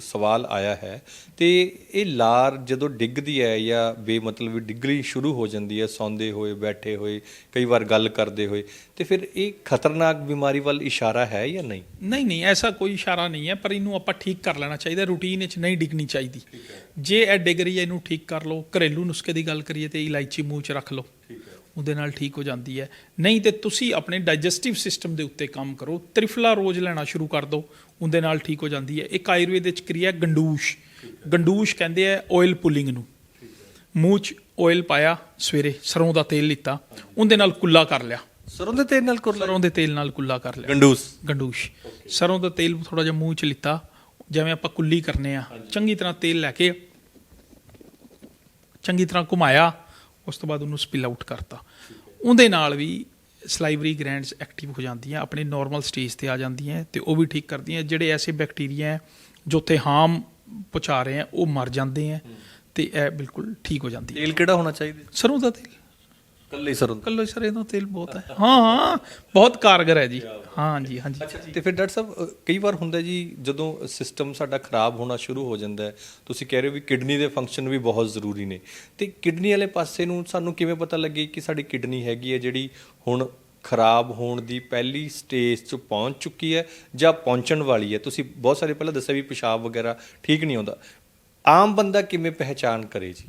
ਸਵਾਲ ਆਇਆ ਹੈ ਤੇ ਇਹ ਲਾਰ ਜਦੋਂ ਡਿੱਗਦੀ ਹੈ ਜਾਂ ਬੇਮਤਲਬ ਡਿੱਗਣੀ ਸ਼ੁਰੂ ਹੋ ਜਾਂਦੀ ਹੈ ਸੌਂਦੇ ਹੋਏ ਬੈਠੇ ਹੋਏ ਕਈ ਵਾਰ ਗੱਲ ਕਰਦੇ ਹੋਏ ਤੇ ਫਿਰ ਇਹ ਖਤਰਨਾਕ ਬਿਮਾਰੀ ਵੱਲ ਇਸ਼ਾਰਾ ਹੈ ਜਾਂ ਨਹੀਂ? ਨਹੀਂ ਨਹੀਂ ਐਸਾ ਕੋਈ ਇਸ਼ਾਰਾ ਨਹੀਂ ਹੈ ਪਰ ਇਹਨੂੰ ਆਪਾਂ ਠੀਕ ਕਰ ਲੈਣਾ ਚਾਹੀਦਾ ਰੂਟੀਨ ਵਿੱਚ ਨਹੀਂ ਡਿੱਗਣੀ ਚਾਹੀਦੀ। ਜੇ ਇਹ ਡਿੱਗ ਰਹੀ ਹੈ ਇਹਨੂੰ ਠੀਕ ਕਰ ਲਓ ਘਰੇਲੂ ਨੁਸਖੇ ਦੀ ਗੱਲ ਕਰੀਏ ਤੇ ਇਲਾਇਚੀ ਮੂੰਹ 'ਚ ਰੱਖ ਲਓ। ਉਹਦੇ ਨਾਲ ਠੀਕ ਹੋ ਜਾਂਦੀ ਹੈ। ਨਹੀਂ ਤੇ ਤੁਸੀਂ ਆਪਣੇ ਡਾਈਜੈਸਟਿਵ ਸਿਸਟਮ ਦੇ ਉੱਤੇ ਕੰਮ ਕਰੋ। ਤ੍ਰਿਫਲਾ ਰੋਜ਼ ਲੈਣਾ ਸ਼ੁਰੂ ਕਰ ਦਿਓ ਉਹਦੇ ਨਾਲ ਠੀਕ ਹੋ ਜਾਂਦੀ ਹੈ। ਇੱਕ ਆਯੁਰਵੇਦ ਵਿੱਚ ਕਿਰਿਆ ਗੰਡੂਸ਼। ਗੰਡੂਸ਼ ਕਹਿੰਦੇ ਆ ਆਇਲ ਪੁਲਿੰਗ ਨੂੰ। ਮੂੰਹ 'ਚ ਆਇਲ ਪਾਇਆ ਸਵੇਰੇ ਸਰੋਂ ਦਾ ਤੇਲ ਲਿੱਤਾ ਉਹਦੇ ਨਾਲ ਕੁੱਲਾ ਕਰ ਲਿਆ। ਸਰੋਂ ਦੇ ਤੇਲ ਨਾਲ ਕਰ ਸਰੋਂ ਦੇ ਤੇਲ ਨਾਲ ਕੁੱਲਾ ਕਰ ਲਿਆ। ਗੰਡੂਸ। ਗੰਡੂਸ਼। ਸਰੋਂ ਦਾ ਤੇਲ ਥੋੜਾ ਜਿਹਾ ਮੂੰਹ ਚ ਲਿੱਤਾ ਜਿਵੇਂ ਆਪਾਂ ਕੁੱਲੀ ਕਰਨੇ ਆ। ਚੰਗੀ ਤਰ੍ਹਾਂ ਤੇਲ ਲੈ ਕੇ ਚੰਗੀ ਤਰ੍ਹਾਂ ਘੁਮਾਇਆ ਉਸ ਤੋਂ ਬਾਅਦ ਉਹਨੂੰ ਸਪਿਲ ਆਊਟ ਕਰਤਾ। ਉਹਦੇ ਨਾਲ ਵੀ ਸਲਾਈਵਰੀ ਗਲੈਂਡਸ ਐਕਟਿਵ ਹੋ ਜਾਂਦੀਆਂ ਆਪਣੇ ਨਾਰਮਲ ਸਟੇਜ ਤੇ ਆ ਜਾਂਦੀਆਂ ਤੇ ਉਹ ਵੀ ਠੀਕ ਕਰਦੀਆਂ। ਜਿਹੜੇ ਐਸੇ ਬੈਕਟੀਰੀਆ ਹੈ ਜੋ ਤੇ ਹਾਰਮ ਪਹੁੰਚਾ ਰਹੇ ਆ ਉਹ ਮਰ ਜਾਂਦੇ ਆ ਤੇ ਇਹ ਬਿਲਕੁਲ ਠੀਕ ਹੋ ਜਾਂਦੀ ਹੈ। ਤੇਲ ਕਿਹੜਾ ਹੋਣਾ ਚਾਹੀਦਾ? ਸਰੋਂ ਦਾ ਤੇਲ। ਕੱਲੇ ਸਰੋਂ। ਕੱਲੋ ਸਰੋਂ ਦਾ ਤੇਲ ਬਹੁਤ ਹੈ। ਹਾਂ ਹਾਂ ਬਹੁਤ ਕਾਰਗਰ ਹੈ ਜੀ। ਹਾਂ। ਜੀ ਹਾਂ ਜੀ। ਤੇ ਫਿਰ ਡਾਕਟਰ ਸਾਹਿਬ ਕਈ ਵਾਰ ਹੁੰਦਾ ਜੀ ਜਦੋਂ ਸਿਸਟਮ ਸਾਡਾ ਖਰਾਬ ਹੋਣਾ ਸ਼ੁਰੂ ਹੋ ਜਾਂਦਾ ਹੈ ਤੁਸੀਂ ਕਹਿ ਰਹੇ ਹੋ ਵੀ ਕਿਡਨੀ ਦੇ ਫੰਕਸ਼ਨ ਵੀ ਬਹੁਤ ਜ਼ਰੂਰੀ ਨੇ। ਤੇ ਕਿਡਨੀ ਵਾਲੇ ਪਾਸੇ ਨੂੰ ਸਾਨੂੰ ਕਿਵੇਂ ਪਤਾ ਲੱਗੇ ਕਿ ਸਾਡੀ ਕਿਡਨੀ ਹੈਗੀ ਹੈ ਜਿਹੜੀ ਹੁਣ ਖਰਾਬ ਹੋਣ ਦੀ ਪਹਿਲੀ ਸਟੇਜ 'ਚ ਪਹੁੰਚ ਚੁੱਕੀ ਹੈ ਜਾਂ ਪਹੁੰਚਣ ਵਾਲੀ ਹੈ? ਤੁਸੀਂ ਬਹੁਤ ਸਾਰੇ ਪਹਿਲਾਂ ਦੱਸਿਆ ਵੀ ਪਿਸ਼ਾਬ ਵਗੈਰਾ ਠੀਕ ਨਹੀਂ ਆਉਂਦਾ। ਆਮ ਬੰਦਾ ਕਿਵੇਂ ਪਹਿਚਾਨ ਕਰੇ ਜੀ?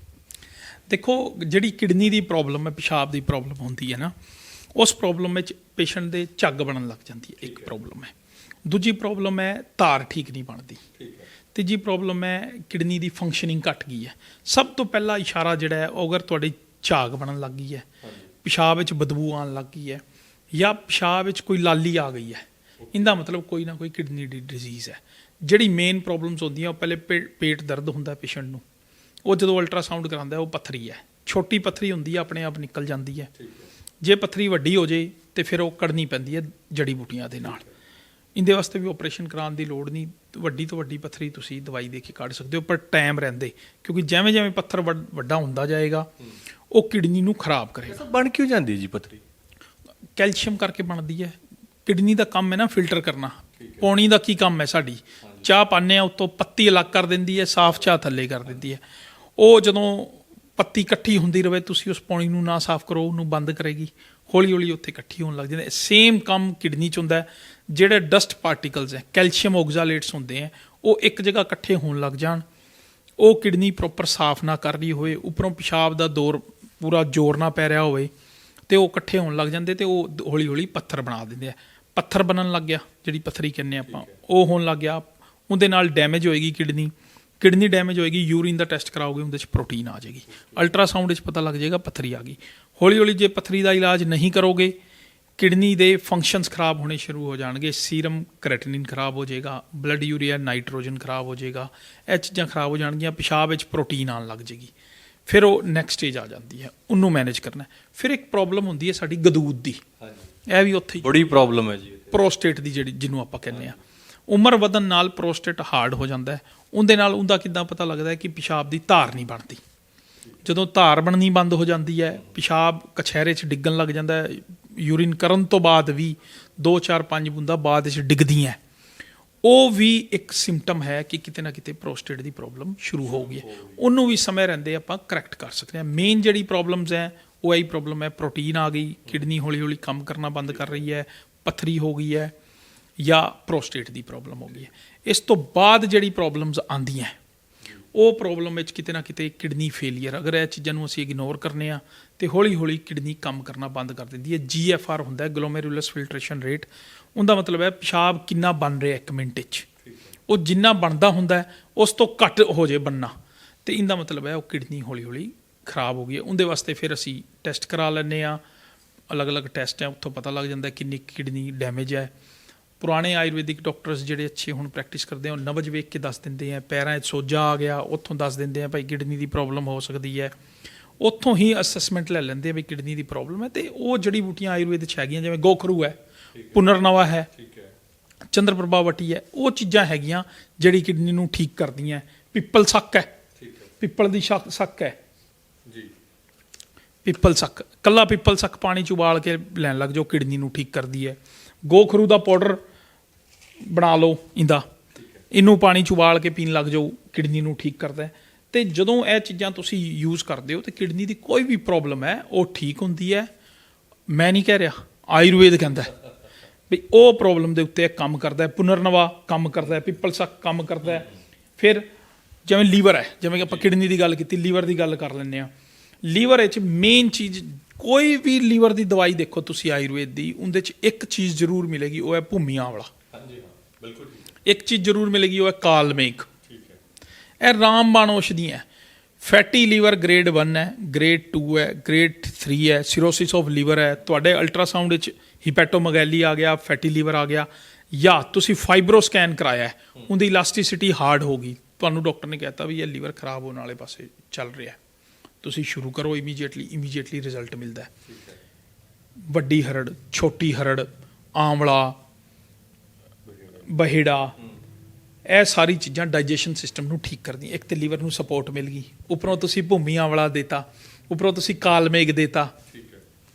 ਦੇਖੋ ਜਿਹੜੀ ਕਿਡਨੀ ਦੀ ਪ੍ਰੋਬਲਮ ਹੈ ਪਿਸ਼ਾਬ ਦੀ ਪ੍ਰੋਬਲਮ ਹੁੰਦੀ ਹੈ ਨਾ ਉਸ ਪ੍ਰੋਬਲਮ ਵਿੱਚ ਪੇਸ਼ੈਂਟ ਦੇ ਝੱਗ ਬਣਨ ਲੱਗ ਜਾਂਦੀ ਹੈ ਇੱਕ ਪ੍ਰੋਬਲਮ ਹੈ। ਦੂਜੀ ਪ੍ਰੋਬਲਮ ਹੈ ਧਾਰ ਠੀਕ ਨਹੀਂ ਬਣਦੀ। ਤੀਜੀ ਪ੍ਰੋਬਲਮ ਹੈ ਕਿਡਨੀ ਦੀ ਫੰਕਸ਼ਨਿੰਗ ਘਟ ਗਈ ਹੈ। ਸਭ ਤੋਂ ਪਹਿਲਾ ਇਸ਼ਾਰਾ ਜਿਹੜਾ ਹੈ ਉਹ ਅਗਰ ਤੁਹਾਡੀ ਝਾਗ ਬਣਨ ਲੱਗ ਗਈ ਹੈ ਪਿਸ਼ਾਬ ਵਿੱਚ ਬਦਬੂ ਆਉਣ ਲੱਗ ਗਈ ਹੈ ਜਾਂ ਪਿਸ਼ਾਬ ਵਿੱਚ ਕੋਈ ਲਾਲੀ ਆ ਗਈ ਹੈ ਇਹਦਾ ਮਤਲਬ ਕੋਈ ਨਾ ਕੋਈ ਕਿਡਨੀ ਦੀ ਡਿਜ਼ੀਜ਼ ਹੈ। ਜਿਹੜੀ ਮੇਨ ਪ੍ਰੋਬਲਮਸ ਹੁੰਦੀਆਂ ਉਹ ਪਹਿਲੇ ਪੇਟ ਦਰਦ ਹੁੰਦਾ ਪੇਸ਼ੈਂਟ ਨੂੰ। ਉਹ ਜਦੋਂ ਅਲਟਰਾਸਾਊਂਡ ਕਰਾਉਂਦਾ ਉਹ ਪੱਥਰੀ ਹੈ। ਛੋਟੀ ਪੱਥਰੀ ਹੁੰਦੀ ਹੈ ਆਪਣੇ ਆਪ ਨਿਕਲ ਜਾਂਦੀ ਹੈ। ਜੇ ਪੱਥਰੀ ਵੱਡੀ ਹੋ ਜੇ ਤੇ ਫਿਰ ਉਹ ਕੱਢਣੀ ਪੈਂਦੀ ਹੈ ਜੜੀ ਬੂਟੀਆਂ ਦੇ ਨਾਲ। ਇਹਦੇ ਵਾਸਤੇ ਵੀ ਆਪਰੇਸ਼ਨ ਕਰਾਉਣ ਦੀ ਲੋੜ ਨਹੀਂ। ਵੱਡੀ ਤੋਂ ਵੱਡੀ ਪੱਥਰੀ ਤੁਸੀਂ ਦਵਾਈ ਦੇ ਕੇ ਕੱਢ ਸਕਦੇ ਹੋ ਪਰ ਟਾਈਮ ਰਹਿੰਦੇ। ਕਿਉਂਕਿ ਜਿਵੇਂ ਜਿਵੇਂ ਪੱਥਰ ਵੱਡ- ਹੁੰਦਾ ਜਾਏਗਾ ਉਹ ਕਿਡਨੀ ਨੂੰ ਖਰਾਬ ਕਰੇਗਾ। ਬਣ ਕਿਉਂ ਜਾਂਦੀ ਜੀ ਪਥਰੀ? ਕੈਲਸ਼ੀਅਮ ਕਰਕੇ ਬਣਦੀ ਹੈ। ਕਿਡਨੀ ਦਾ ਕੰਮ ਹੈ ਨਾ ਫਿਲਟਰ ਕਰਨਾ। ਪੌਣੀ ਦਾ ਕੀ ਕੰਮ ਹੈ ਸਾਡੀ? ਚਾਹ ਪਾਣੇ ਆ ਉੱਤੋਂ ਪੱਤੀ ਅਲੱਗ ਕਰ ਦਿੰਦੀ ਹੈ ਸਾਫ਼ ਚਾਹ ਥੱਲੇ ਕਰ ਦਿੰਦੀ ਹੈ। ਉਹ ਜਦੋਂ ਪੱਤੀ ਇਕੱਠੀ ਹੁੰਦੀ ਰਵੇ, ਤੁਸੀਂ ਉਸ ਪਾਣੀ ਨੂੰ ਨਾ ਸਾਫ਼ ਕਰੋ, ਉਹਨੂੰ ਬੰਦ ਕਰੇਗੀ। ਹੌਲੀ ਹੌਲੀ ਉੱਥੇ ਇਕੱਠੀ ਹੋਣ ਲੱਗ ਜਾਂਦੀ ਸੇਮ ਕੰਮ ਕਿਡਨੀ ਚ ਹੁੰਦਾ ਜਿਹੜੇ ਡਸਟ ਪਾਰਟੀਕਲਸ ਹੈ ਕੈਲਸ਼ੀਅਮ ਆਕਜ਼ਾਲੇਟਸ ਹੁੰਦੇ ਹੈ, ਉਹ ਇੱਕ ਜਗ੍ਹਾ ਇਕੱਠੇ ਹੋਣ ਲੱਗ ਜਾਣ। ਉਹ ਕਿਡਨੀ ਪ੍ਰੋਪਰ ਸਾਫ਼ ਨਾ ਕਰ ਰਹੀ ਹੋਵੇ, ਉੱਪਰੋਂ ਪਿਸ਼ਾਬ ਦਾ ਦੌਰ ਪੂਰਾ ਜ਼ੋਰ ਨਾ ਪੈ ਰਿਹਾ ਹੋਵੇ, ਤੇ ਉਹ ਇਕੱਠੇ ਹੋਣ ਲੱਗ ਜਾਂਦੇ ਤੇ ਉਹ ਹੌਲੀ ਹੌਲੀ ਪੱਥਰ ਬਣਾ ਦਿੰਦੇ ਆ ਪੱਥਰ ਬਣਨ ਲੱਗ ਗਿਆ, ਜਿਹੜੀ ਪੱਥਰੀ ਕਹਿੰਦੇ ਆਪਾਂ, ਉਹ ਹੋਣ ਲੱਗ ਗਿਆ। ਉਹਦੇ ਨਾਲ ਡੈਮੇਜ ਹੋਏਗੀ ਕਿਡਨੀ। ਕਿਡਨੀ ਡੈਮੇਜ ਹੋਏਗੀ ਯੂਰਿਨ ਦਾ ਟੈਸਟ ਕਰਾਓਗੇ ਉਹਦੇ ਵਿੱਚ ਪ੍ਰੋਟੀਨ ਆ ਜਾਏਗੀ। ਅਲਟਰਾਸਾਊਂਡ ਵਿੱਚ ਪਤਾ ਲੱਗ ਜਾਏਗਾ ਪੱਥਰੀ ਆ ਗਈ। ਹੌਲੀ ਹੌਲੀ ਜੇ ਪੱਥਰੀ ਦਾ ਇਲਾਜ ਨਹੀਂ ਕਰੋਗੇ ਕਿਡਨੀ ਦੇ ਫੰਕਸ਼ਨਸ ਖਰਾਬ ਹੋਣੇ ਸ਼ੁਰੂ ਹੋ ਜਾਣਗੇ। ਸੀਰਮ ਕ੍ਰੈਟਿਨਿਨ ਖਰਾਬ ਹੋ ਜਾਏਗਾ ਬਲੱਡ ਯੂਰੀਆ ਨਾਈਟ੍ਰੋਜਨ ਖਰਾਬ ਹੋ ਜਾਏਗਾ ਇਹ ਚੀਜ਼ਾਂ ਖਰਾਬ ਹੋ ਜਾਣਗੀਆਂ ਪਿਸ਼ਾਬ ਵਿੱਚ ਪ੍ਰੋਟੀਨ ਆਉਣ ਲੱਗ ਜਾਏਗੀ। ਫਿਰ ਉਹ ਨੈਕਸਟ ਸਟੇਜ ਆ ਜਾਂਦੀ ਹੈ ਉਹਨੂੰ ਮੈਨੇਜ ਕਰਨਾ। ਫਿਰ ਇੱਕ ਪ੍ਰੋਬਲਮ ਹੁੰਦੀ ਹੈ ਸਾਡੀ ਗਦੂਦ ਦੀ। ਇਹ ਵੀ ਉੱਥੇ ਹੀ ਬੜੀ ਪ੍ਰੋਬਲਮ ਹੈ ਜੀ। ਪ੍ਰੋਸਟੇਟ ਦੀ ਜਿਹੜੀ ਜਿਹਨੂੰ ਆਪਾਂ ਕਹਿੰਦੇ ਆ ਉਮਰ ਵਧਣ ਨਾਲ ਪ੍ਰੋਸਟੇਟ ਹਾਰਡ ਹੋ ਜਾਂਦਾ ਹੈ। ਉਹਦੇ ਨਾਲ ਉਹਦਾ ਕਿੱਦਾਂ ਪਤਾ ਲੱਗਦਾ ਹੈ ਕਿ ਪਿਸ਼ਾਬ ਦੀ ਧਾਰ ਨਹੀਂ ਬਣਦੀ। ਜਦੋਂ ਧਾਰ ਬਣਨੀ ਬੰਦ ਹੋ ਜਾਂਦੀ ਹੈ, ਪਿਸ਼ਾਬ ਕਛਹਿਰੇ 'ਚ ਡਿੱਗਣ ਲੱਗ ਜਾਂਦਾ ਹੈ, ਯੂਰਿਨ ਕਰਨ ਤੋਂ ਬਾਅਦ ਵੀ 2 4 5 ਬੂੰਦਾਂ ਬਾਅਦ 'ਚ ਡਿੱਗਦੀਆਂ ਉਹ ਵੀ ਇੱਕ ਸਿੰਪਟਮ ਹੈ ਕਿ ਕਿਤੇ ਨਾ ਕਿਤੇ ਪ੍ਰੋਸਟੇਟ ਦੀ ਪ੍ਰੋਬਲਮ ਸ਼ੁਰੂ ਹੋ ਗਈ ਹੈ। ਉਹਨੂੰ ਵੀ ਸਮੇਂ ਰਹਿੰਦੇ ਆਪਾਂ ਕਰੈਕਟ ਕਰ ਸਕਦੇ ਹਾਂ। ਮੇਨ ਜਿਹੜੀ ਪ੍ਰੋਬਲਮਸ ਹੈ, ਉਹ ਇਹੀ ਪ੍ਰੋਬਲਮ ਹੈ, ਪ੍ਰੋਟੀਨ ਆ ਗਈ, ਕਿਡਨੀ ਹੌਲੀ ਹੌਲੀ ਕੰਮ ਕਰਨਾ ਬੰਦ ਕਰ ਰਹੀ ਹੈ, ਪੱਥਰੀ ਹੋ ਗਈ ਹੈ। ਜਾਂ ਪ੍ਰੋਸਟੇਟ ਦੀ ਪ੍ਰੋਬਲਮ ਹੋ ਗਈ ਹੈ। ਇਸ ਤੋਂ ਬਾਅਦ ਜਿਹੜੀ ਪ੍ਰੋਬਲਮਸ ਆਂਦੀਆਂ ਉਹ ਪ੍ਰੋਬਲਮ ਵਿੱਚ ਕਿਤੇ ਨਾ ਕਿਤੇ ਕਿਡਨੀ ਫੇਲਿਅਰ ਅਗਰ ਇਹ ਚੀਜ਼ਾਂ ਨੂੰ ਅਸੀਂ ਇਗਨੋਰ ਕਰਨੇ ਆ, ਤੇ ਹੌਲੀ ਹੌਲੀ ਕਿਡਨੀ ਕੰਮ ਕਰਨਾ ਬੰਦ ਕਰ ਦਿੰਦੀ ਹੈ। ਜੀਐਫਆਰ ਹੁੰਦਾ ਹੈ ਗਲੋਮੇਰੂਲਸ ਫਿਲਟ੍ਰੇਸ਼ਨ ਰੇਟ ਉਹਦਾ ਮਤਲਬ ਹੈ ਪਿਸ਼ਾਬ ਕਿੰਨਾ ਬਣ ਰਿਹਾ ਇੱਕ ਮਿੰਟ ਵਿੱਚ। ਉਹ ਜਿੰਨਾ ਬਣਦਾ ਹੁੰਦਾ ਉਸ ਤੋਂ ਘੱਟ ਹੋ ਜੇ ਬੰਨਾ ਤੇ ਇਹਦਾ ਮਤਲਬ ਹੈ ਉਹ ਕਿਡਨੀ ਹੌਲੀ ਹੌਲੀ ਖਰਾਬ ਹੋ ਗਈ ਹੈ। ਉਹਦੇ ਵਾਸਤੇ ਫਿਰ ਅਸੀਂ ਟੈਸਟ ਕਰਾ ਲੈਂਦੇ ਆ ਅਲੱਗ-ਅਲੱਗ ਟੈਸਟ ਹੈ, ਉੱਥੋਂ ਪਤਾ ਲੱਗ ਜਾਂਦਾ ਕਿੰਨੀ ਕਿਡਨੀ ਡੈਮੇਜ ਹੈ। ਪੁਰਾਣੇ ਆਯੁਰਵੈਦਿਕ ਡਾਕਟਰਸ ਜਿਹੜੇ ਅੱਛੇ ਹੁਣ ਪ੍ਰੈਕਟਿਸ ਕਰਦੇ ਆ ਉਹ ਨਬਜ ਵੇਖ ਕੇ ਦੱਸ ਦਿੰਦੇ ਆ ਪੈਰਾਂ 'ਚ ਸੋਜਾ ਆ ਗਿਆ ਉੱਥੋਂ ਦੱਸ ਦਿੰਦੇ ਆ ਭਾਈ ਕਿਡਨੀ ਦੀ ਪ੍ਰੋਬਲਮ ਹੋ ਸਕਦੀ ਹੈ। ਉੱਥੋਂ ਹੀ ਅਸੈਸਮੈਂਟ ਲੈ ਲੈਂਦੇ ਆ ਵੀ ਕਿਡਨੀ ਦੀ ਪ੍ਰੋਬਲਮ ਹੈ ਤੇ ਉਹ ਜੜੀ ਬੂਟੀਆਂ ਆਯੁਰਵੇਦ 'ਚ ਹੈਗੀਆਂ ਜਿਵੇਂ ਗੋਖਰੂ ਹੈ ਪੁਨਰਨਵਾ ਹੈ ਠੀਕ ਹੈ। ਚੰਦਰ ਪ੍ਰਭਾਵਟੀ ਹੈ ਉਹ ਚੀਜ਼ਾਂ ਹੈਗੀਆਂ ਜਿਹੜੀ ਕਿਡਨੀ ਨੂੰ ਠੀਕ ਕਰਦੀਆਂ ਪਿੱਪਲ ਸੱਕ ਹੈ। ਠੀਕ ਹੈ। ਪਿੱਪਲ ਦੀ ਸ਼ੱਕ ਸੱਕ ਹੈ। ਜੀ। ਪਿੱਪਲ ਸੱਕ। ਕੱਲਾ ਪਿੱਪਲ ਸੱਕ ਪਾਣੀ ਚ ਉਬਾਲ ਕੇ ਲੈਣ ਲੱਗ ਜਾਓ ਕਿਡਨੀ ਨੂੰ ਠੀਕ ਕਰਦੀ ਹੈ। ਗੋਖਰੂ ਦਾ ਪਾਊਡਰ ਬਣਾ ਲਓ ਇੰਦਾ। ਇਹਨੂੰ ਪਾਣੀ ਚ ਉਬਾਲ ਕੇ ਪੀਣ ਲੱਗ ਜਾਓ, ਕਿਡਨੀ ਨੂੰ ਠੀਕ ਕਰਦਾ ਹੈ। ਤੇ ਜਦੋਂ ਇਹ ਚੀਜ਼ਾਂ ਤੁਸੀਂ ਯੂਜ਼ ਕਰਦੇ ਹੋ, ਤੇ ਕਿਡਨੀ ਦੀ ਕੋਈ ਵੀ ਪ੍ਰੋਬਲਮ ਹੈ, ਉਹ ਠੀਕ ਹੁੰਦੀ ਹੈ। ਮੈਂ ਨਹੀਂ ਕਹਿ ਰਿਹਾ, ਆਯੁਰਵੇਦ ਕਹਿੰਦਾ ਵੀ ਉਹ ਪ੍ਰੋਬਲਮ ਦੇ ਉੱਤੇ ਇਹ ਕੰਮ ਕਰਦਾ ਹੈ, ਪੁਨਰਨਵਾ ਕੰਮ ਕਰਦਾ ਹੈ ਪਿੱਪਲ ਕੰਮ ਕਰਦਾ ਹੈ। ਫਿਰ ਜਿਵੇਂ ਲੀਵਰ ਹੈ, ਜਿਵੇਂ ਕਿ ਆਪਾਂ ਕਿਡਨੀ ਦੀ ਗੱਲ ਕੀਤੀ, ਲੀਵਰ ਦੀ ਗੱਲ ਕਰ ਲੈਂਦੇ ਆ ਲੀਵਰ ਵਿੱਚ ਮੇਨ ਚੀਜ਼, ਕੋਈ ਵੀ ਲੀਵਰ ਦੀ ਦਵਾਈ ਦੇਖੋ ਤੁਸੀਂ ਆਯੁਰਵੇਦ ਦੀ, ਉਹਦੇ 'ਚ ਇੱਕ ਚੀਜ਼ ਜ਼ਰੂਰ ਮਿਲੇਗੀ, ਉਹ ਹੈ ਭੂਮੀਆਂ ਵਾਲਾ ਬਿਲਕੁਲ ਇੱਕ ਚੀਜ਼ ਜ਼ਰੂਰ ਮਿਲੇਗੀ ਉਹ ਹੈ ਕਾਲਮੇਕ ਠੀਕ ਹੈ। ਇਹ ਰਾਮਬਾਣ ਔਸ਼ਧੀਆਂ ਹੈ। ਫੈਟੀ ਲੀਵਰ ਗ੍ਰੇਡ 1 ਹੈ ਗ੍ਰੇਡ 2 ਹੈ ਗ੍ਰੇਡ 3 ਹੈ ਸਿਰੋਸਿਸ ਆਫ ਲੀਵਰ ਹੈ। ਤੁਹਾਡੇ ਅਲਟਰਾਸਾਊਂਡ ਵਿੱਚ ਹਿਪੈਟੋਮੈਗੈਲੀ ਆ ਗਿਆ ਫੈਟੀ ਲੀਵਰ ਆ ਗਿਆ ਜਾਂ ਤੁਸੀਂ ਫਾਈਬਰੋ ਸਕੈਨ ਕਰਾਇਆ ਹੈ, ਉਹਦੀ ਇਲਾਸਟਿਸਿਟੀ ਹਾਰਡ ਹੋ ਗਈ। ਤੁਹਾਨੂੰ ਡਾਕਟਰ ਨੇ ਕਹਿਤਾ ਵੀ ਇਹ ਲੀਵਰ ਖਰਾਬ ਹੋਣ ਵਾਲੇ ਪਾਸੇ ਚੱਲ ਰਿਹਾ ਹੈ। ਤੁਸੀਂ ਸ਼ੁਰੂ ਕਰੋ ਇਮੀਡੀਏਟਲੀ ਇਮੀਡੀਏਟਲੀ ਰਿਜ਼ਲਟ ਮਿਲਦਾ ਹੈ। ਵੱਡੀ ਹਰੜ ਛੋਟੀ ਹਰੜ ਆਮਲਾ ਬਹਿੜਾ ਇਹ ਸਾਰੀ ਚੀਜ਼ਾਂ ਡਾਈਜੈਸ਼ਨ ਸਿਸਟਮ ਨੂੰ ਠੀਕ ਕਰਦੀਆਂ। ਇੱਕ ਤੇ ਲੀਵਰ ਨੂੰ ਸਪੋਰਟ ਮਿਲ ਗਈ। ਉੱਪਰੋਂ ਤੁਸੀਂ ਭੂਮੀ ਆਮਲਾ ਦੇਤਾ ਉੱਪਰੋਂ ਤੁਸੀਂ ਕਾਲਮੇਗ ਦੇਤਾ।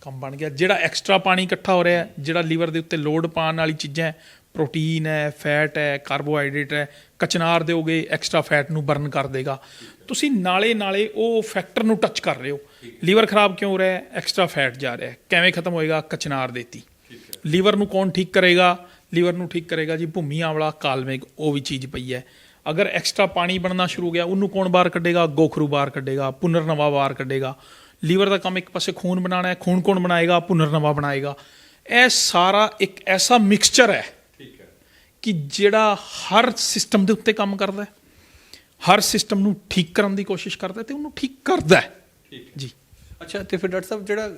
ਕੰਮ ਬਣ ਗਿਆ। ਜਿਹੜਾ ਐਕਸਟਰਾ ਪਾਣੀ ਇਕੱਠਾ ਹੋ ਰਿਹਾ ਜਿਹੜਾ ਲੀਵਰ ਦੇ ਉੱਤੇ ਲੋਡ ਪਾਉਣ ਵਾਲੀ ਚੀਜ਼ਾਂ ਹੈ ਪ੍ਰੋਟੀਨ ਹੈ ਫੈਟ ਹੈ ਕਾਰਬੋਹਾਈਡਰੇਟ ਹੈ ਕਚਨਾਰ ਦਿਓਗੇ ਐਕਸਟਰਾ ਫੈਟ ਨੂੰ ਬਰਨ ਕਰ ਦੇਗਾ। ਤੁਸੀਂ ਨਾਲੇ ਨਾਲੇ ਉਹ ਫੈਕਟਰ ਨੂੰ ਟੱਚ ਕਰ ਰਹੇ ਹੋ। ਲੀਵਰ ਖਰਾਬ ਕਿਉਂ ਹੋ ਰਿਹਾ ਹੈ? ਐਕਸਟਰਾ ਫੈਟ ਜਾ ਰਿਹਾ ਹੈ। ਕਿਵੇਂ ਖਤਮ ਹੋਏਗਾ? ਕਚਨਾਰ ਦੇਤੀ। ਲੀਵਰ ਨੂੰ ਕੌਣ ਠੀਕ ਕਰੇਗਾ? ਲੀਵਰ ਨੂੰ ਠੀਕ ਕਰੇਗਾ ਜੀ ਭੂਮੀ ਆਵਲਾ ਕਾਲਮੇਗ ਉਹ ਵੀ ਚੀਜ਼ ਪਈ ਹੈ। ਅਗਰ ਐਕਸਟਰਾ ਪਾਣੀ ਬਣਨਾ ਸ਼ੁਰੂ ਹੋ ਗਿਆ ਉਹਨੂੰ ਕੌਣ ਬਾਹਰ ਕੱਢੇਗਾ? ਗੋਖਰੂ ਬਾਹਰ ਕੱਢੇਗਾ ਪੁਨਰਨਵਾ ਬਾਹਰ ਕੱਢੇਗਾ। ਲੀਵਰ ਦਾ ਕੰਮ ਇੱਕ ਪਾਸੇ ਖੂਨ ਬਣਾਉਣਾ ਹੈ ਖੂਨ ਕੌਣ ਬਣਾਏਗਾ? ਪੁਨਰਨਵਾ ਬਣਾਏਗਾ। ਇਹ ਸਾਰਾ ਇੱਕ ਐਸਾ ਮਿਕਸਚਰ ਹੈ ਠੀਕ ਹੈ। ਕਿ ਜਿਹੜਾ ਹਰ ਸਿਸਟਮ ਦੇ ਉੱਤੇ ਕੰਮ ਕਰਦਾ ਹੈ। ਹਰ ਸਿਸਟਮ ਨੂੰ ਠੀਕ ਕਰਨ ਦੀ ਕੋਸ਼ਿਸ਼ ਕਰਦਾ ਹੈ ਤੇ ਉਹਨੂੰ ਠੀਕ ਕਰਦਾ ਹੈ। ਠੀਕ ਜੀ। ਅੱਛਾ, ਤੇ ਫਿਰ ਡਾਕਟਰ ਸਾਹਿਬ ਜਿਹੜਾ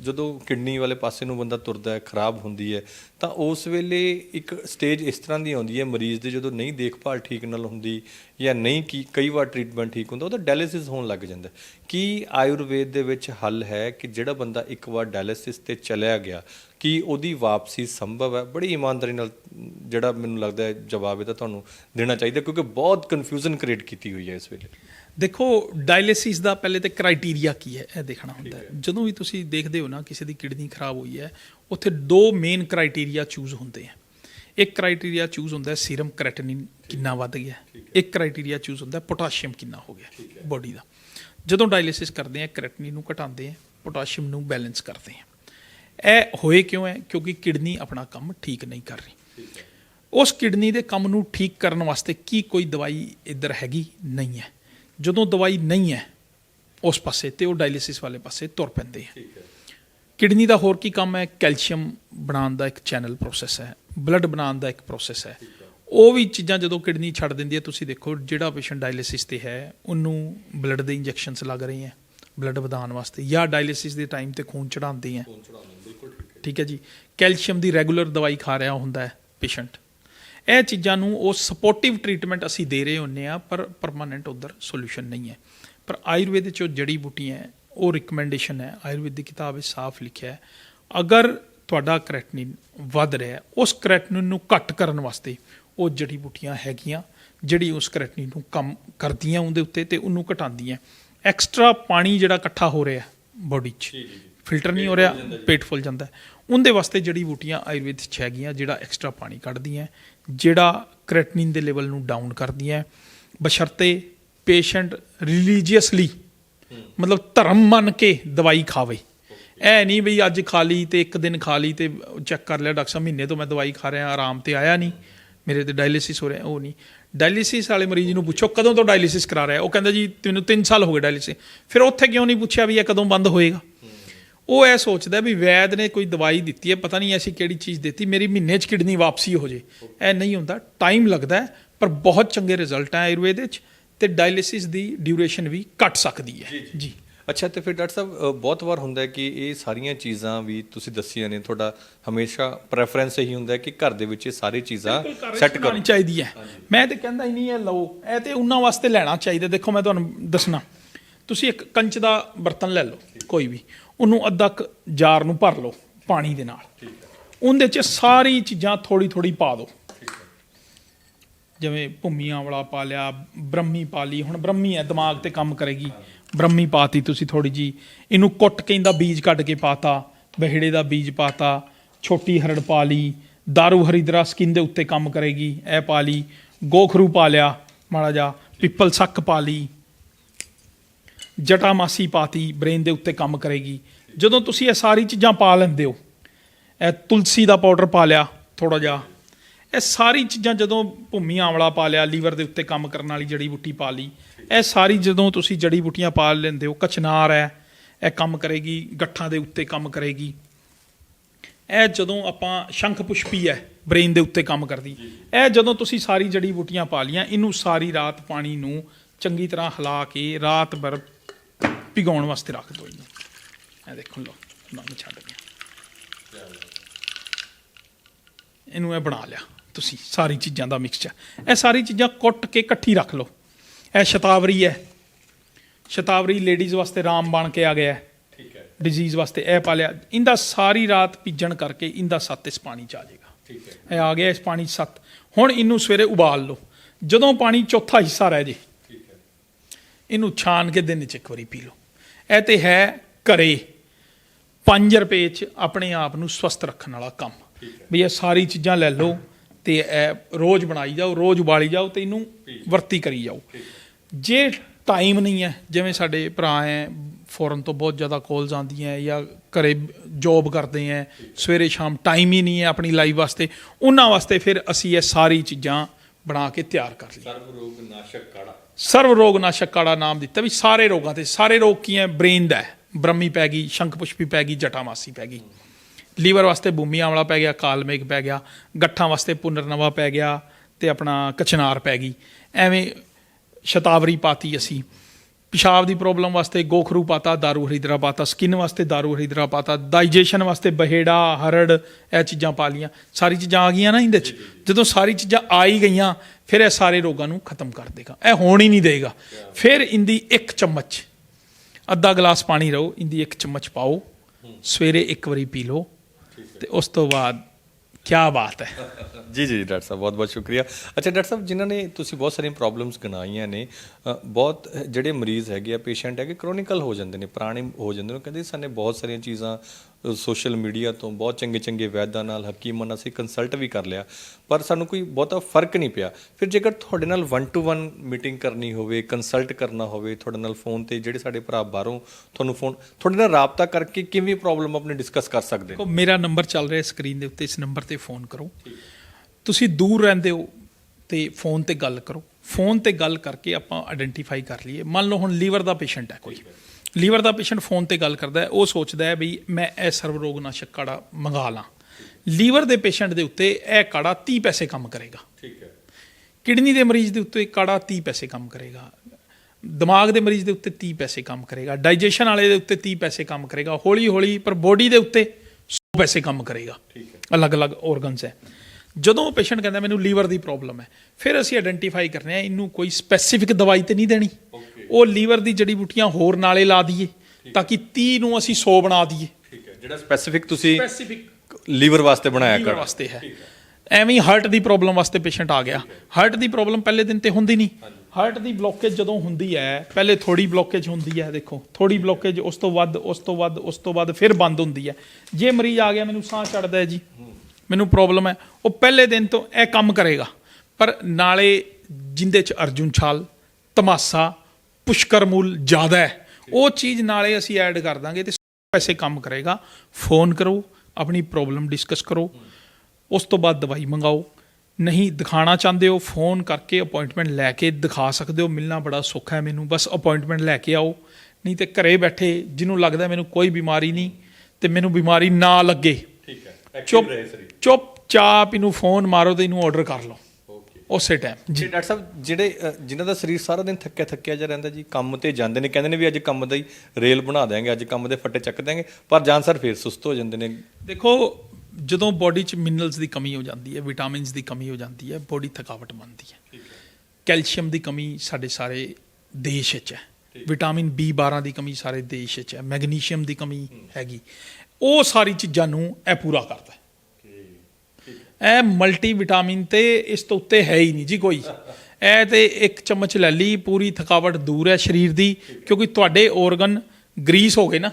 ਜਦੋਂ ਕਿਡਨੀ ਵਾਲੇ ਪਾਸੇ ਨੂੰ ਬੰਦਾ ਤੁਰਦਾ ਹੈ, ਖਰਾਬ ਹੁੰਦੀ ਹੈ, ਤਾਂ ਉਸ ਵੇਲੇ ਇੱਕ ਸਟੇਜ ਇਸ ਤਰ੍ਹਾਂ ਦੀ ਆਉਂਦੀ ਹੈ, ਮਰੀਜ਼ ਦੇ ਜਦੋਂ ਨਹੀਂ ਦੇਖਭਾਲ ਠੀਕ ਨਾਲ ਹੁੰਦੀ ਜਾਂ ਨਹੀਂ ਕੀ, ਕਈ ਵਾਰ ਟ੍ਰੀਟਮੈਂਟ ਠੀਕ ਹੁੰਦਾ, ਉਹਦਾ ਡਾਇਲਿਸਿਸ ਹੋਣ ਲੱਗ ਜਾਂਦਾ ਕੀ ਆਯੁਰਵੇਦ ਦੇ ਵਿੱਚ ਹੱਲ ਹੈ ਕਿ ਜਿਹੜਾ ਬੰਦਾ ਇੱਕ ਵਾਰ ਡਾਇਲਿਸਿਸ ਤੇ ਚਲਿਆ ਗਿਆ, ਕੀ ਉਹਦੀ ਵਾਪਸੀ ਸੰਭਵ ਹੈ? ਬੜੀ ਇਮਾਨਦਾਰੀ ਨਾਲ, ਜਿਹੜਾ ਮੈਨੂੰ ਲੱਗਦਾ ਹੈ, ਜਵਾਬ ਇਹਦਾ ਤੁਹਾਨੂੰ ਦੇਣਾ ਚਾਹੀਦਾ, ਕਿਉਂਕਿ ਬਹੁਤ ਕਨਫਿਊਜ਼ਨ ਕ੍ਰੀਏਟ ਕੀਤੀ ਹੋਈ ਹੈ ਇਸ ਵੇਲੇ। ਦੇਖੋ ਡਾਇਲਿਸਿਸ ਦਾ ਪਹਿਲੇ ਤੇ ਕ੍ਰਾਈਟੇਰੀਆ ਕੀ ਹੈ? ਇਹ ਦੇਖਣਾ ਹੁੰਦਾ ਹੈ। ਜਦੋਂ ਵੀ ਤੁਸੀਂ ਦੇਖਦੇ ਹੋ ਨਾ ਕਿਸੇ ਦੀ ਕਿਡਨੀ ਖਰਾਬ ਹੋਈ ਹੈ ਉੱਥੇ ਦੋ ਮੇਨ ਕ੍ਰਾਈਟੇਰੀਆ ਚੂਜ਼ ਹੁੰਦੇ ਆ ਇੱਕ ਕ੍ਰਾਈਟੇਰੀਆ ਚੂਜ਼ ਹੁੰਦਾ ਸੀਰਮ ਕ੍ਰੈਟਿਨਿਨ ਕਿੰਨਾ ਵੱਧ ਗਿਆ ਇੱਕ ਕ੍ਰਾਈਟੇਰੀਆ ਚੂਜ਼ ਹੁੰਦਾ ਪੋਟਾਸ਼ੀਅਮ ਕਿੰਨਾ ਹੋ ਗਿਆ ਬੋਡੀ ਦਾ। ਜਦੋਂ ਡਾਇਲਿਸਿਸ ਕਰਦੇ ਆ ਕ੍ਰੈਟਿਨਿਨ ਨੂੰ ਘਟਾਉਂਦੇ ਆ ਪੋਟਾਸ਼ੀਅਮ ਨੂੰ ਬੈਲੈਂਸ ਕਰਦੇ ਆ ਇਹ ਹੋਏ ਕਿਉਂ ਹੈ? ਕਿਉਂਕਿ ਕਿਡਨੀ ਆਪਣਾ ਕੰਮ ਠੀਕ ਨਹੀਂ ਕਰ ਰਹੀ। ਉਸ ਕਿਡਨੀ ਦੇ ਕੰਮ ਨੂੰ ਠੀਕ ਕਰਨ ਵਾਸਤੇ ਕੀ ਕੋਈ ਦਵਾਈ ਇੱਧਰ ਹੈਗੀ? ਨਹੀਂ ਹੈ। ਜਦੋਂ ਦਵਾਈ ਨਹੀਂ ਹੈ ਉਸ ਪਾਸੇ ਤੇ ਉਹ ਡਾਇਲਿਸਿਸ ਵਾਲੇ ਪਾਸੇ ਤੁਰ ਪੈਂਦੇ ਆ। ਕਿਡਨੀ ਦਾ ਹੋਰ ਕੀ ਕੰਮ ਹੈ? ਕੈਲਸ਼ੀਅਮ ਬਣਾਉਣ ਦਾ ਇੱਕ ਚੈਨਲ ਪ੍ਰੋਸੈਸ ਹੈ ਬਲੱਡ ਬਣਾਉਣ ਦਾ ਇੱਕ ਪ੍ਰੋਸੈਸ ਹੈ। ਉਹ ਵੀ ਚੀਜ਼ਾਂ ਜਦੋਂ ਕਿਡਨੀ ਛੱਡ ਦਿੰਦੀ ਹੈ ਤੁਸੀਂ ਦੇਖੋ ਜਿਹੜਾ ਪੇਸ਼ੈਂਟ ਡਾਇਲਿਸਿਸ ਤੇ ਹੈ ਉਹਨੂੰ ਬਲੱਡ ਦੇ ਇੰਜੈਕਸ਼ਨਸ ਲੱਗ ਰਹੇ ਹੈ ਬਲੱਡ ਵਧਾਉਣ ਵਾਸਤੇ ਜਾਂ ਡਾਇਲਿਸਿਸ ਦੇ ਟਾਈਮ ਤੇ ਖੂਨ ਚੜਾਉਂਦੇ ਹੈ। ਠੀਕ ਹੈ। ਜੀ। ਕੈਲਸ਼ੀਅਮ ਦੀ ਰੈਗੂਲਰ ਦਵਾਈ ਖਾ ਰਿਹਾ ਹੁੰਦਾ ਹੈ ਪੇਸ਼ੈਂਟ ਇਹ ਚੀਜ਼ਾਂ ਨੂੰ ਉਹ ਸਪੋਰਟਿਵ ਟ੍ਰੀਟਮੈਂਟ ਅਸੀਂ ਦੇ ਰਹੇ ਹੁੰਨੇ ਆ ਪਰ ਪਰਮਾਨੈਂਟ ਉਧਰ ਸੋਲੂਸ਼ਨ ਨਹੀਂ ਹੈ। ਪਰ ਆਯੁਰਵੇਦ ਚ ਉਹ ਜੜੀ ਬੂਟੀਆਂ ਹੈ ਉਹ ਰਿਕਮੈਂਡੇਸ਼ਨ ਹੈ ਆਯੁਰਵੇਦ ਦੀ ਕਿਤਾਬ ਵਿੱਚ ਸਾਫ਼ ਲਿਖਿਆ ਹੈ ਅਗਰ ਤੁਹਾਡਾ ਕ੍ਰੈਟਿਨਿਨ ਵੱਧ ਰਿਹਾ ਉਸ ਕ੍ਰੈਟਿਨਿਨ ਨੂੰ ਘੱਟ ਕਰਨ ਵਾਸਤੇ ਉਹ ਜੜੀ ਬੂਟੀਆਂ ਹੈਗੀਆਂ ਜਿਹੜੀ ਉਸ ਕ੍ਰੈਟਿਨਿਨ ਨੂੰ ਕੰਮ ਕਰਦੀਆਂ ਉਹਦੇ ਉੱਤੇ ਤੇ ਉਹਨੂੰ ਘਟਾਉਂਦੀਆਂ। ਐਕਸਟਰਾ ਪਾਣੀ ਜਿਹੜਾ ਇਕੱਠਾ ਹੋ ਰਿਹਾ ਬੋਡੀ 'ਚ ਫਿਲਟਰ ਨਹੀਂ ਹੋ ਰਿਹਾ ਪੇਟ ਫੁੱਲ ਜਾਂਦਾ ਹੈ। ਉਹਦੇ ਵਾਸਤੇ ਜੜੀ ਬੂਟੀਆਂ ਆਯੁਰਵੇਦ 'ਚ ਹੈਗੀਆਂ ਜਿਹੜਾ ਐਕਸਟਰਾ ਪਾਣੀ ਕੱਢਦੀਆਂ, ਜਿਹੜਾ ਕ੍ਰੈਟਿਨਿਨ ਦੇ ਲੈਵਲ ਨੂੰ ਡਾਊਨ ਕਰਦੀਆਂ, ਬਸ਼ਰਤੇ ਪੇਸ਼ੈਂਟ ਰਿਲੀਜੀਅਸਲੀ ਮਤਲਬ ਧਰਮ ਮੰਨ ਕੇ ਦਵਾਈ ਖਾਵੇ। ਐ ਨਹੀਂ ਵੀ ਅੱਜ ਖਾ ਲਈ ਤੇ ਇੱਕ ਦਿਨ ਖਾ ਲਈ ਤੇ ਚੈੱਕ ਕਰ ਲਿਆ, ਡਾਕਟਰ ਸਾਹਿਬ, ਮਹੀਨੇ ਤੋਂ ਮੈਂ ਦਵਾਈ ਖਾ ਰਿਹਾ, ਆਰਾਮ ਤੇ ਆਇਆ ਨਹੀਂ। ਮੇਰੇ ਤੇ ਡਾਇਲਿਸਿਸ ਹੋ ਰਿਹਾ, ਉਹ ਨਹੀਂ। ਡਾਇਲਿਸਿਸ ਵਾਲੇ ਮਰੀਜ਼ ਨੂੰ ਪੁੱਛੋ, ਕਦੋਂ ਤੋਂ ਡਾਇਲਿਸਿਸ ਕਰਾ ਰਿਹਾ? ਉਹ ਕਹਿੰਦਾ ਜੀ, ਤੈਨੂੰ 3 ਸਾਲ ਹੋ ਗਏ ਡਾਇਲਿਸਿਸ ਫਿਰ ਉੱਥੇ ਕਿਉਂ ਨਹੀਂ ਪੁੱਛਿਆ ਵੀ ਇਹ ਕਦੋਂ ਬੰਦ ਹੋਏਗਾ? ਉਹ ਇਹ ਸੋਚਦਾ ਵੀ ਵੈਦ ਨੇ ਕੋਈ ਦਵਾਈ ਦਿੱਤੀ ਹੈ ਪਤਾ ਨਹੀਂ ਐਸੀ ਕਿਹੜੀ ਚੀਜ਼ ਦਿੱਤੀ ਮੇਰੀ ਮਹੀਨੇ 'ਚ ਕਿਡਨੀ ਵਾਪਸੀ ਹੋ ਜੇ। ਇਹ ਨਹੀਂ ਹੁੰਦਾ ਟਾਈਮ ਲੱਗਦਾ ਹੈ ਪਰ ਬਹੁਤ ਚੰਗੇ ਰਿਜ਼ਲਟ ਹੈ ਆਯੁਰਵੇਦ ਵਿੱਚ ਤੇ ਡਾਇਲਿਸਿਸ ਦੀ ਡਿਊਰੇਸ਼ਨ ਵੀ ਘਟ ਸਕਦੀ ਹੈ। ਜੀ ਅੱਛਾ ਤੇ ਫਿਰ ਡਾਕਟਰ ਸਾਹਿਬ ਬਹੁਤ ਵਾਰ ਹੁੰਦਾ ਹੈ ਕਿ ਇਹ ਸਾਰੀਆਂ ਚੀਜ਼ਾਂ ਵੀ ਤੁਸੀਂ ਦੱਸੀਆਂ ਨੇ ਤੁਹਾਡਾ ਹਮੇਸ਼ਾ ਪ੍ਰੈਫਰੈਂਸ ਇਹੀ ਹੁੰਦਾ ਹੈ ਕਿ ਘਰ ਦੇ ਵਿੱਚ ਇਹ ਸਾਰੀ ਚੀਜ਼ਾਂ ਸੈੱਟ ਕਰੋ। ਕਰਨੀ ਚਾਹੀਦੀ ਹੈ। ਮੈਂ ਤੇ ਕਹਿੰਦਾ ਹੀ ਨਹੀਂ ਇਹ ਲਓ ਇਹ ਤੇ ਉਹਨਾਂ ਵਾਸਤੇ ਲੈਣਾ ਚਾਹੀਦਾ। ਦੇਖੋ ਮੈਂ ਤੁਹਾਨੂੰ ਦੱਸਣਾ। ਤੁਸੀਂ ਇੱਕ ਕੰਚ ਦਾ ਬਰਤਨ ਲੈ ਲਓ ਕੋਈ ਵੀ। ਉਹਨੂੰ ਅੱਧਾ ਕੁ ਜਾਰ ਨੂੰ ਭਰ ਲਓ ਪਾਣੀ ਦੇ ਨਾਲ। ਉਹਦੇ 'ਚ ਸਾਰੀ ਚੀਜ਼ਾਂ ਥੋੜੀ ਥੋੜੀ ਪਾ ਦਿਓ ਜਿਵੇਂ ਭੁੰਮੀਆਂ ਵਾਲਾ ਪਾ ਲਿਆ ਬ੍ਰਹਮੀ ਪਾ ਲਈ। ਹੁਣ ਬ੍ਰਹਮੀ ਹੈ ਦਿਮਾਗ ਤੇ ਕੰਮ ਕਰੇਗੀ। ਬ੍ਰਹਮੀ ਪਾਤੀ ਤੁਸੀਂ ਥੋੜੀ ਜੀ ਇਹਨੂੰ ਕੁੱਟ ਕੇ ਇਹਦਾ ਬੀਜ ਕੱਢ ਕੇ ਪਾਤਾ ਬਹਿੜੇ ਦਾ ਬੀਜ ਪਾਤਾ ਛੋਟੀ ਹਰੜ ਪਾ ਲਈ ਦਾਰੂ ਹਰੀਦਰਾ ਸਕਿਨ ਦੇ ਉੱਤੇ ਕੰਮ ਕਰੇਗੀ ਇਹ ਪਾ ਲਈ ਗੋਖਰੂ ਪਾ ਲਿਆ ਮਾੜਾ ਜਾ ਪਿੱਪਲ ਸੱਕ ਪਾ ਲਈ ਜਟਾਮਾਸੀ ਪਾਤੀ, ਬ੍ਰੇਨ ਦੇ ਉੱਤੇ ਕੰਮ ਕਰੇਗੀ। ਜਦੋਂ ਤੁਸੀਂ ਇਹ ਸਾਰੀ ਚੀਜ਼ਾਂ ਪਾ ਲੈਂਦੇ ਹੋ, ਇਹ ਤੁਲਸੀ ਦਾ ਪਾਊਡਰ ਪਾ ਲਿਆ ਥੋੜਾ ਜਿਹਾ, ਇਹ ਸਾਰੀ ਚੀਜ਼ਾਂ ਜਦੋਂ ਭੂਮੀ ਆਂਵਲਾ ਪਾ ਲਿਆ, ਲੀਵਰ ਦੇ ਉੱਤੇ ਕੰਮ ਕਰਨ ਵਾਲੀ ਜੜੀ ਬੂਟੀ ਪਾ ਲਈ, ਇਹ ਸਾਰੀ ਜਦੋਂ ਤੁਸੀਂ ਜੜੀ ਬੂਟੀਆਂ ਪਾ ਲੈਂਦੇ ਹੋ, ਕਚਨਾਰ ਹੈ, ਇਹ ਕੰਮ ਕਰੇਗੀ, ਗੱਠਾਂ ਦੇ ਉੱਤੇ ਕੰਮ ਕਰੇਗੀ। ਇਹ ਜਦੋਂ ਆਪਾਂ ਸ਼ੰਖ ਪੁਸ਼ਪੀ ਹੈ ਬ੍ਰੇਨ ਦੇ ਉੱਤੇ ਕੰਮ ਕਰਦੀ, ਇਹ ਜਦੋਂ ਤੁਸੀਂ ਸਾਰੀ ਜੜੀ ਬੂਟੀਆਂ ਪਾ ਲੀਆਂ ਇਹਨੂੰ ਸਾਰੀ ਰਾਤ ਪਾਣੀ ਨੂੰ ਚੰਗੀ ਤਰ੍ਹਾਂ ਹਿਲਾ ਕੇ ਰਾਤ ਭਰ ਭਿਗਾਉਣ ਵਾਸਤੇ ਰੱਖ ਦਿਓ ਇਹਨੂੰ। ਇਹ ਦੇਖੋ ਲੋ ਨੰਗ ਛੱਡ ਗਿਆ। ਇਹਨੂੰ ਇਹ ਬਣਾ ਲਿਆ ਤੁਸੀਂ ਸਾਰੀ ਚੀਜ਼ਾਂ ਦਾ ਮਿਕਸਚਰ ਇਹ ਸਾਰੀ ਚੀਜ਼ਾਂ ਕੁੱਟ ਕੇ ਇਕੱਠੀ ਰੱਖ ਲਓ। ਇਹ ਸ਼ਤਾਵਰੀ ਹੈ। ਸ਼ਤਾਵਰੀ ਲੇਡੀਜ਼ ਵਾਸਤੇ ਰਾਮ ਬਣ ਕੇ ਆ ਗਿਆ ਠੀਕ ਹੈ। ਡਿਜ਼ੀਜ਼ ਵਾਸਤੇ ਇਹ ਪਾ ਲਿਆ। ਇਹਦਾ ਸਾਰੀ ਰਾਤ ਪੀਜਣ ਕਰਕੇ ਇਹਦਾ ਸੱਤ ਇਸ ਪਾਣੀ ਚ ਆ ਜਾਏਗਾ। ਠੀਕ ਹੈ। ਇਹ ਆ ਗਿਆ ਇਸ ਪਾਣੀ 'ਚ ਸੱਤ। ਹੁਣ ਇਹਨੂੰ ਸਵੇਰੇ ਉਬਾਲ ਲਓ। ਜਦੋਂ ਪਾਣੀ ਚੌਥਾ ਹਿੱਸਾ ਰਹਿ ਜੇ ਠੀਕ ਹੈ। ਇਹਨੂੰ ਛਾਣ ਕੇ ਦਿਨ 'ਚ ਇੱਕ ਵਾਰੀ ਪੀ ਲਓ। ਇਹ ਤੇ ਹੈ ਘਰੇ। 5 ਰੁਪਏ 'ਚ ਆਪਣੇ ਆਪ ਨੂੰ ਸਵਸਥ ਰੱਖਣ ਵਾਲਾ ਕੰਮ। ਵੀ ਇਹ ਸਾਰੀ ਚੀਜ਼ਾਂ ਲੈ ਲਓ ਤੇ ਇਹ ਰੋਜ਼ ਬਣਾਈ ਜਾਓ, ਰੋਜ਼ ਉਬਾਲੀ ਜਾਓ ਤੇ ਇਹਨੂੰ ਵਰਤੀ ਕਰੀ ਜਾਓ। ਜੇ ਟਾਈਮ ਨਹੀਂ ਹੈ, ਜਿਵੇਂ ਸਾਡੇ ਭਰਾ ਹੈ ਫੋਰਨ ਤੋਂ ਬਹੁਤ ਜ਼ਿਆਦਾ ਕਾਲਸ ਆਉਂਦੀਆਂ ਜਾਂ ਘਰੇ ਜੌਬ ਕਰਦੇ ਹੈ ਸਵੇਰੇ ਸ਼ਾਮ ਟਾਈਮ ਹੀ ਨਹੀਂ ਹੈ ਆਪਣੀ ਲਾਈਫ ਵਾਸਤੇ, ਉਹਨਾਂ ਵਾਸਤੇ ਫਿਰ ਅਸੀਂ ਇਹ ਸਾਰੀ ਚੀਜ਼ਾਂ ਬਣਾ ਕੇ ਤਿਆਰ ਕਰ ਲਈ। ਸਰਵ ਰੋਗ ਨਾਸ਼ਕ ਕਾੜਾ। ਸਰਵ ਰੋਗ ਨਾਸ਼ਕ ਕਾੜਾ ਨਾਮ ਦਿੱਤਾ ਵੀ ਸਾਰੇ ਰੋਗਾਂ ਤੇ ਸਾਰੇ ਰੋਗ ਕੀ ਹੈ? ਬ੍ਰੇਨ ਦਾ ਹੈ। ਬ੍ਰਹਮੀ ਪੈ ਗਈ ਸ਼ੰਖ ਪੁਸ਼ਪੀ ਪੈ ਗਈ ਜਟਾਮਾਸੀ ਪੈ ਗਈ। ਲੀਵਰ ਵਾਸਤੇ ਭੂਮੀ ਆਮਲਾ ਪੈ ਗਿਆ ਕਾਲਮੇਘ ਪੈ ਗਿਆ ਗੱਠਾਂ ਵਾਸਤੇ ਪੁਨਰਨਵਾ ਪੈ ਗਿਆ ਤੇ ਆਪਣਾ ਕਚਨਾਰ ਪੈ ਗਈ। ਐਵੇਂ ਸ਼ਤਾਵਰੀ ਪਾਤੀ ਅਸੀਂ। ਪਿਸ਼ਾਬ ਦੀ ਪ੍ਰੋਬਲਮ ਵਾਸਤੇ ਗੋਖਰੂ ਪਾਤਾ ਦਾਰੂ ਹਰੀਦਰਾ ਪਾਤਾ ਸਕਿਨ ਵਾਸਤੇ ਦਾਰੂ ਹਰੀਦਰਾ ਪਾਤਾ ਡਾਈਜੈਸ਼ਨ ਵਾਸਤੇ ਬਹੇੜਾ ਹਰੜ ਇਹ ਚੀਜ਼ਾਂ ਪਾ ਲੀਆਂ ਸਾਰੀ ਚੀਜ਼ਾਂ ਆ ਗਈਆਂ ਨਾ ਇਹਦੇ ਚ? ਜਦੋਂ ਸਾਰੀ ਚੀਜ਼ਾਂ ਆ ਹੀ ਗਈਆਂ ਫਿਰ ਇਹ ਸਾਰੇ ਰੋਗਾਂ ਨੂੰ ਖਤਮ ਕਰ ਦੇਗਾ। ਇਹ ਹੋਣ ਹੀ ਨਹੀਂ ਦੇਗਾ। ਫਿਰ ਇੰਦੀ ਇੱਕ ਚਮਚ ਅੱਧਾ ਗਲਾਸ ਪਾਣੀ ਰਹੋ ਇੰਦੀ ਇੱਕ ਚਮਚ ਪਾਓ ਸਵੇਰੇ ਇੱਕ ਵਾਰੀ ਪੀ ਲਓ ਤੇ ਉਸ ਤੋਂ ਬਾਅਦ ਕੀ ਬਾਤ ਹੈ ਜੀ ਜੀ ਡਾਕਟਰ ਸਾਹਿਬ ਬਹੁਤ ਬਹੁਤ ਸ਼ੁਕਰੀਆ ਅੱਛਾ ਡਾਕਟਰ ਸਾਹਿਬ ਜਿਨ੍ਹਾਂ ਨੇ ਤੁਸੀਂ ਬਹੁਤ ਸਾਰੀਆਂ ਪ੍ਰੋਬਲਮਸ ਗਣਾਈਆਂ ਨੇ ਅ, ਬਹੁਤ ਜਿਹੜੇ ਮਰੀਜ਼ ਹੈਗੇ ਆ ਪੇਸ਼ੈਂਟ ਹੈਗੇ ਕ੍ਰੋਨਿਕਲ ਹੋ ਜਾਂਦੇ ਨੇ ਪੁਰਾਣੇ ਹੋ ਜਾਂਦੇ ਨੇ ਉਹ ਕਹਿੰਦੇ ਸਾਨੇ ਬਹੁਤ ਸਾਰੀਆਂ ਚੀਜ਼ਾਂ ਸੋਸ਼ਲ ਮੀਡੀਆ ਤੋਂ ਬਹੁਤ ਚੰਗੇ ਚੰਗੇ ਵੈਦਾਂ ਨਾਲ ਹਕੀਮਾਂ ਨਾਲ ਅਸੀਂ ਕੰਸਲਟ ਵੀ ਕਰ ਲਿਆ। ਪਰ ਸਾਨੂੰ ਕੋਈ ਬਹੁਤਾ ਫ਼ਰਕ ਨਹੀਂ ਪਿਆ। ਫਿਰ ਜੇਕਰ ਤੁਹਾਡੇ ਨਾਲ 1 ਟੂ 1 ਮੀਟਿੰਗ ਕਰਨੀ ਹੋਵੇ ਕੰਸਲਟ ਕਰਨਾ ਹੋਵੇ, ਤੁਹਾਡੇ ਨਾਲ ਫੋਨ ਤੇ ਜਿਹੜੇ ਸਾਡੇ ਭਰਾ ਬਾਹਰੋਂ ਤੁਹਾਨੂੰ ਫੋਨ ਤੁਹਾਡੇ ਨਾਲ ਰਾਬਤਾ ਕਰਕੇ ਕਿਵੇਂ ਪ੍ਰੋਬਲਮ ਆਪਣੀ ਡਿਸਕਸ ਕਰ ਸਕਦੇ ਨੇ? ਮੇਰਾ ਨੰਬਰ ਚੱਲ ਰਿਹਾ ਸਕਰੀਨ ਦੇ ਉੱਤੇ, ਇਸ ਨੰਬਰ ਤੇ ਫੋਨ ਕਰੋ। ਤੁਸੀਂ ਦੂਰ ਰਹਿੰਦੇ ਹੋ ਤੇ ਫੋਨ ਤੇ ਗੱਲ ਕਰੋ। ਫੋਨ ਤੇ ਗੱਲ ਕਰਕੇ ਆਪਾਂ ਆਇਡੈਂਟੀਫਾਈ ਕਰ ਲਈਏ। ਮੰਨ ਲਓ ਹੁਣ ਲੀਵਰ ਦਾ ਪੇਸ਼ੈਂਟ ਹੈ ਕੋਈ। ਲੀਵਰ ਦਾ ਪੇਸ਼ੈਂਟ ਫੋਨ ਤੇ ਗੱਲ ਕਰਦਾ ਹੈ ਉਹ ਸੋਚਦਾ ਹੈ ਵੀ ਮੈਂ ਇਹ ਸਰਵ ਰੋਗ ਨਾਸ਼ਕ ਕਾੜਾ ਮੰਗਾ ਲਾਂ। ਲੀਵਰ ਦੇ ਪੇਸ਼ੈਂਟ ਦੇ ਉੱਤੇ ਇਹ ਕਾੜਾ 30 ਪੈਸੇ ਕੰਮ ਕਰੇਗਾ। ਠੀਕ ਹੈ। ਕਿਡਨੀ ਦੇ ਮਰੀਜ਼ ਦੇ ਉੱਤੇ ਕਾੜਾ 30 ਪੈਸੇ ਕੰਮ ਕਰੇਗਾ। ਦਿਮਾਗ ਦੇ ਮਰੀਜ਼ ਦੇ ਉੱਤੇ 30 ਪੈਸੇ ਕੰਮ ਕਰੇਗਾ। ਡਾਈਜੈਸ਼ਨ ਵਾਲੇ ਦੇ ਉੱਤੇ 30 ਪੈਸੇ ਕੰਮ ਕਰੇਗਾ। ਹੌਲੀ ਹੌਲੀ ਪਰ ਬੋਡੀ ਦੇ ਉੱਤੇ 100 ਪੈਸੇ ਕੰਮ ਕਰੇਗਾ। ਠੀਕ ਹੈ। ਅਲੱਗ-ਅਲੱਗ ਆਰਗਨਸ ਹੈ। ਜਦੋਂ ਪੇਸ਼ੈਂਟ ਕਹਿੰਦਾ ਮੈਨੂੰ ਲੀਵਰ ਦੀ ਪ੍ਰੋਬਲਮ ਹੈ ਫਿਰ ਅਸੀਂ ਆਇਡੈਂਟੀਫਾਈ ਕਰਨੇ ਆ ਇਹਨੂੰ ਕੋਈ ਸਪੈਸੀਫਿਕ ਦਵਾਈ ਤੇ ਨਹੀਂ ਦੇਣੀ. ਉਹ ਲੀਵਰ ਦੀ ਜੜੀ ਬੂਟੀਆਂ ਹੋਰ ਨਾਲੇ ਲਾ ਦਈਏ ਤਾਂ ਕਿ 30 ਨੂੰ ਅਸੀਂ 100 ਬਣਾ ਦਈਏ। ਠੀਕ ਹੈ। ਜਿਹੜਾ ਸਪੈਸੀਫਿਕ ਤੁਸੀਂ ਸਪੈਸੀਫਿਕ ਲੀਵਰ ਵਾਸਤੇ ਬਣਾਇਆ ਕਰ। ਵਾਸਤੇ ਹੈ। ਐਵੇਂ ਹਾਰਟ ਦੀ ਪ੍ਰੋਬਲਮ ਵਾਸਤੇ ਪੇਸ਼ੈਂਟ ਆ ਗਿਆ। ਹਾਰਟ ਦੀ ਪ੍ਰੋਬਲਮ ਪਹਿਲੇ ਦਿਨ ਤੇ ਹੁੰਦੀ ਨਹੀਂ। ਹਾਰਟ ਦੀ ਬਲੋਕੇਜ ਜਦੋਂ ਹੁੰਦੀ ਹੈ ਪਹਿਲੇ ਥੋੜੀ ਬਲੋਕੇਜ ਹੁੰਦੀ ਹੈ ਦੇਖੋ। ਥੋੜੀ ਬਲੋਕੇਜ ਉਸ ਤੋਂ ਵੱਧ ਉਸ ਤੋਂ ਵੱਧ ਉਸ ਤੋਂ ਵੱਧ ਫਿਰ ਬੰਦ ਹੁੰਦੀ ਹੈ। ਜੇ ਮਰੀਜ਼ ਆ ਗਿਆ ਮੈਨੂੰ ਸਾਹ ਚੜਦਾ ਹੈ ਜੀ। ਮੈਨੂੰ ਪ੍ਰੋਬਲਮ ਹੈ। ਉਹ ਪਹਿਲੇ ਦਿਨ ਤੋਂ ਇਹ ਕੰਮ ਕਰੇਗਾ। ਪਰ ਨਾਲੇ ਜਿੰਦੇ ਚ ਅਰਜੁਨ ਛਾਲ, ਤਮਾਸਾ, ਪੁਸ਼ਕਰ ਮੂਲ ਜ਼ਿਆਦਾ ਹੈ। ਉਹ ਚੀਜ਼ ਨਾਲੇ ਅਸੀਂ ਐਡ ਕਰ ਦਾਂਗੇ ਤੇ ਪੈਸੇ ਕੰਮ ਕਰੇਗਾ। ਫੋਨ ਕਰੋ, ਆਪਣੀ ਪ੍ਰੋਬਲਮ ਡਿਸਕਸ ਕਰੋ। ਉਸ ਤੋਂ ਬਾਅਦ ਦਵਾਈ ਮੰਗਾਓ। ਨਹੀਂ ਦਿਖਾਣਾ ਚਾਹੁੰਦੇ ਹੋ ਫੋਨ ਕਰਕੇ ਅਪਾਇੰਟਮੈਂਟ ਲੈ ਕੇ ਦਿਖਾ ਸਕਦੇ ਹੋ। ਮਿਲਣਾ ਬੜਾ ਸੌਖਾ ਹੈ ਮੈਨੂੰ। ਬਸ ਅਪਾਇੰਟਮੈਂਟ ਲੈ ਕੇ ਆਓ। ਨਹੀਂ ਤੇ ਘਰੇ ਬੈਠੇ, ਜਿਹਨੂੰ ਲੱਗਦਾ ਮੈਨੂੰ ਕੋਈ ਬਿਮਾਰੀ ਨਹੀਂ ਤੇ ਮੈਨੂੰ ਬਿਮਾਰੀ ਨਾ ਲੱਗੇ। ਠੀਕ ਹੈ। ਚੁੱਪ ਚੁੱਪਚਾਪ ਇਹਨੂੰ ਫੋਨ ਮਾਰੋ ਤੇ ਇਹਨੂੰ ਆਰਡਰ ਕਰ ਲਓ। ਓਕੇ ਉਸੇ ਟਾਈਮ ਜੀ। ਡਾਕਟਰ ਸਾਹਿਬ ਜਿਹੜੇ ਜਿਨ੍ਹਾਂ ਦਾ ਸਰੀਰ ਸਾਰਾ ਦਿਨ ਥੱਕਿਆ ਥੱਕਿਆ ਜਿਹਾ ਰਹਿੰਦਾ ਜੀ ਕੰਮ ਤੇ ਜਾਂਦੇ ਨੇ ਕਹਿੰਦੇ ਨੇ ਵੀ ਅੱਜ ਕੰਮ ਦਾ ਹੀ ਰੇਲ ਬਣਾ ਦਿਆਂਗੇ ਅੱਜ ਕੰਮ ਦੇ ਫੱਟੇ ਚੱਕ ਦਿਆਂਗੇ ਪਰ ਜਾਨ ਸਰ ਫੇਰ ਸੁਸਤ ਹੋ ਜਾਂਦੇ ਨੇ। ਦੇਖੋ ਜਦੋਂ ਬਾਡੀ 'ਚ ਮਿਨਰਲਸ ਦੀ ਕਮੀ ਹੋ ਜਾਂਦੀ ਹੈ ਵਿਟਾਮਿਨਸ ਦੀ ਕਮੀ ਹੋ ਜਾਂਦੀ ਹੈ ਬਾਡੀ ਥਕਾਵਟ ਮੰਨਦੀ ਹੈ। ਕੈਲਸ਼ੀਅਮ ਦੀ ਕਮੀ ਸਾਡੇ ਸਾਰੇ ਦੇਸ਼ ਵਿੱਚ ਹੈ। ਵਿਟਾਮਿਨ B12 ਦੀ ਕਮੀ ਸਾਰੇ ਦੇਸ਼ ਵਿੱਚ ਹੈ। ਮੈਗਨੀਸ਼ੀਅਮ ਦੀ ਕਮੀ ਹੈਗੀ। ਉਹ ਸਾਰੀ ਚੀਜ਼ਾਂ ਨੂੰ ਇਹ ਪੂਰਾ ਕਰਦਾ ਹੈ। ਇਹ ਮਲਟੀ ਵਿਟਾਮਿਨ ਤੇ ਇਸ ਤੋਂ ਉੱਤੇ ਹੈ ਹੀ ਨਹੀਂ ਜੀ ਕੋਈ। ਇਹ ਤੇ ਇੱਕ ਚਮਚ ਲੈ ਲਈ ਪੂਰੀ ਥਕਾਵਟ ਦੂਰ ਹੈ ਸਰੀਰ ਦੀ ਕਿਉਂਕਿ ਤੁਹਾਡੇ ਆਰਗਨ ਗਰੀਸ ਹੋ ਗਏ ਨਾ।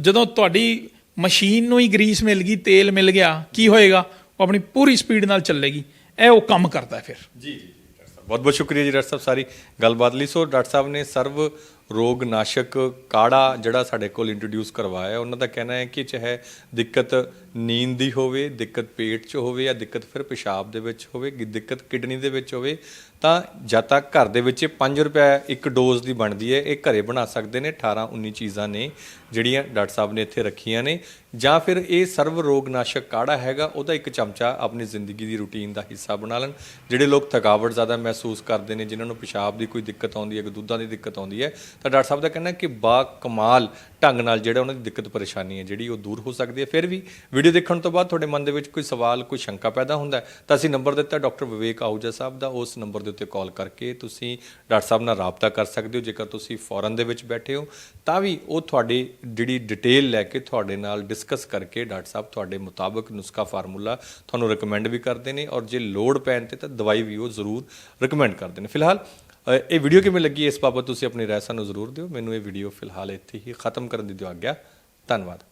ਜਦੋਂ ਤੁਹਾਡੀ ਮਸ਼ੀਨ ਨੂੰ ਹੀ ਗਰੀਸ ਮਿਲ ਗਈ ਤੇਲ ਮਿਲ ਗਿਆ ਕੀ ਹੋਏਗਾ? ਉਹ ਆਪਣੀ ਪੂਰੀ ਸਪੀਡ ਨਾਲ ਚੱਲੇਗੀ। ਇਹ ਉਹ ਕੰਮ ਕਰਦਾ ਫਿਰ। ਜੀ ਜੀ ਡਾਕਟਰ ਸਾਹਿਬ ਬਹੁਤ ਬਹੁਤ ਸ਼ੁਕਰੀਆ ਜੀ ਡਾਕਟਰ ਸਾਹਿਬ ਸਾਰੀ ਗੱਲਬਾਤ ਲਈ। ਸੋ ਡਾਕਟਰ ਸਾਹਿਬ ਨੇ ਸਰਵ ਰੋਗ ਨਾਸ਼ਕ ਕਾੜਾ ਜਿਹੜਾ ਸਾਡੇ ਕੋਲ ਇੰਟਰੋਡਿਊਸ ਕਰਵਾਇਆ, ਉਹਨਾਂ ਦਾ ਕਹਿਣਾ ਹੈ ਕਿ ਚਾਹੇ ਦਿੱਕਤ ਨੀਂਦ ਦੀ ਹੋਵੇ, ਦਿੱਕਤ ਪੇਟ 'ਚ ਹੋਵੇ ਜਾਂ ਦਿੱਕਤ ਫਿਰ ਪਿਸ਼ਾਬ ਦੇ ਵਿੱਚ ਹੋਵੇ ਦਿੱਕਤ ਕਿਡਨੀ ਦੇ ਵਿੱਚ ਹੋਵੇ, ਤਾਂ ਜਦ ਤੱਕ ਘਰ ਦੇ ਵਿੱਚ 5 ਰੁਪਏ ਇੱਕ ਡੋਜ਼ ਦੀ ਬਣਦੀ ਹੈ, ਇਹ ਘਰੇ ਬਣਾ ਸਕਦੇ ਨੇ 18 19 ਚੀਜ਼ਾਂ ਨੇ ਜਿਹੜੀਆਂ ਡਾਕਟਰ ਸਾਹਿਬ ਨੇ ਇੱਥੇ ਰੱਖੀਆਂ ਨੇ। ਜਾਂ ਫਿਰ ਇਹ ਸਰਵ ਰੋਗਨਾਸ਼ਕ ਕਾੜਾ ਹੈਗਾ, ਉਹਦਾ ਇੱਕ ਚਮਚਾ ਆਪਣੀ ਜ਼ਿੰਦਗੀ ਦੀ ਰੁਟੀਨ ਦਾ ਹਿੱਸਾ ਬਣਾ ਲੈਣ। ਜਿਹੜੇ ਲੋਕ ਥਕਾਵਟ ਜ਼ਿਆਦਾ ਮਹਿਸੂਸ ਕਰਦੇ ਨੇ, ਜਿਨ੍ਹਾਂ ਨੂੰ ਪਿਸ਼ਾਬ ਦੀ ਕੋਈ ਦਿੱਕਤ ਆਉਂਦੀ ਹੈ ਕਿ ਦੁੱਧਾਂ ਦੀ ਦਿੱਕਤ ਆਉਂਦੀ ਹੈ, ਤਾਂ ਡਾਕਟਰ ਸਾਹਿਬ ਦਾ ਕਹਿਣਾ ਕਿ ਬਾ ਕਮਾਲ ਢੰਗ ਨਾਲ ਜਿਹੜਾ ਉਹਨਾਂ ਦੀ ਦਿੱਕਤ ਪਰੇਸ਼ਾਨੀ ਹੈ, ਜਿਹੜੀ ਉਹ ਦੂਰ ਹੋ ਸਕਦੀ ਹੈ। ਫਿਰ ਵੀ ਵੀਡੀਓ ਦੇਖਣ ਤੋਂ ਬਾਅਦ ਤੁਹਾਡੇ ਮਨ ਦੇ ਵਿੱਚ ਕੋਈ ਸਵਾਲ, ਕੋਈ ਸ਼ੰਕਾ ਪੈਦਾ ਹੁੰਦਾ ਤਾਂ ਅਸੀਂ ਨੰਬਰ ਦਿੱਤਾ ਡਾਕਟਰ ਵਿਵੇਕ ਆਹੂਜਾ ਸਾਹਿਬ ਦਾ। ਉਸ ਨੰਬਰ ਦੇ ਉੱਤੇ ਕਾਲ ਕਰਕੇ ਤੁਸੀਂ ਡਾਕਟਰ ਸਾਹਿਬ ਨਾਲ ਰਾਬਤਾ ਕਰ ਸਕਦੇ ਹੋ, ਜੇਕਰ ਤੁਸੀਂ ਫੋਰਨ ਦੇ ਵਿੱਚ ਬੈਠੇ ਹੋ। ਤਾਂ ਵੀ ਉਹ ਤੁਹਾਡੀ ਜਿਹੜੀ ਡਿਟੇਲ ਲੈ ਕੇ ਤੁਹਾਡੇ ਨਾਲ ਡਿਸ ਡਿਸਕਸ ਕਰਕੇ ਡਾਕਟਰ ਸਾਹਿਬ ਤੁਹਾਡੇ ਮੁਤਾਬਕ ਨੁਸਖਾ ਫਾਰਮੂਲਾ ਤੁਹਾਨੂੰ ਰეკਮੈਂਡ ਵੀ ਕਰਦੇ ਨੇ ਔਰ ਜੇ ਲੋੜ ਪੈਣ ਤੇ ਤਾਂ ਦਵਾਈ ਵੀ ਉਹ ਜ਼ਰੂਰ ਰეკਮੈਂਡ ਕਰਦੇ ਨੇ। ਫਿਲਹਾਲ ਇਹ ਵੀਡੀਓ ਕਿਵੇਂ ਲੱਗੀ, ਇਸ ਬਾਬਤ ਤੁਸੀਂ ਆਪਣੀ ਰਾਏ ਸਾਨੂੰ ਜ਼ਰੂਰ ਦਿਓ। ਮੈਨੂੰ ਇਹ ਵੀਡੀਓ ਫਿਲਹਾਲ ਇੱਥੇ ਹੀ ਖਤਮ ਕਰਨ ਦੀ ਦਿਓ ਆਗਿਆ। ਧੰਨਵਾਦ।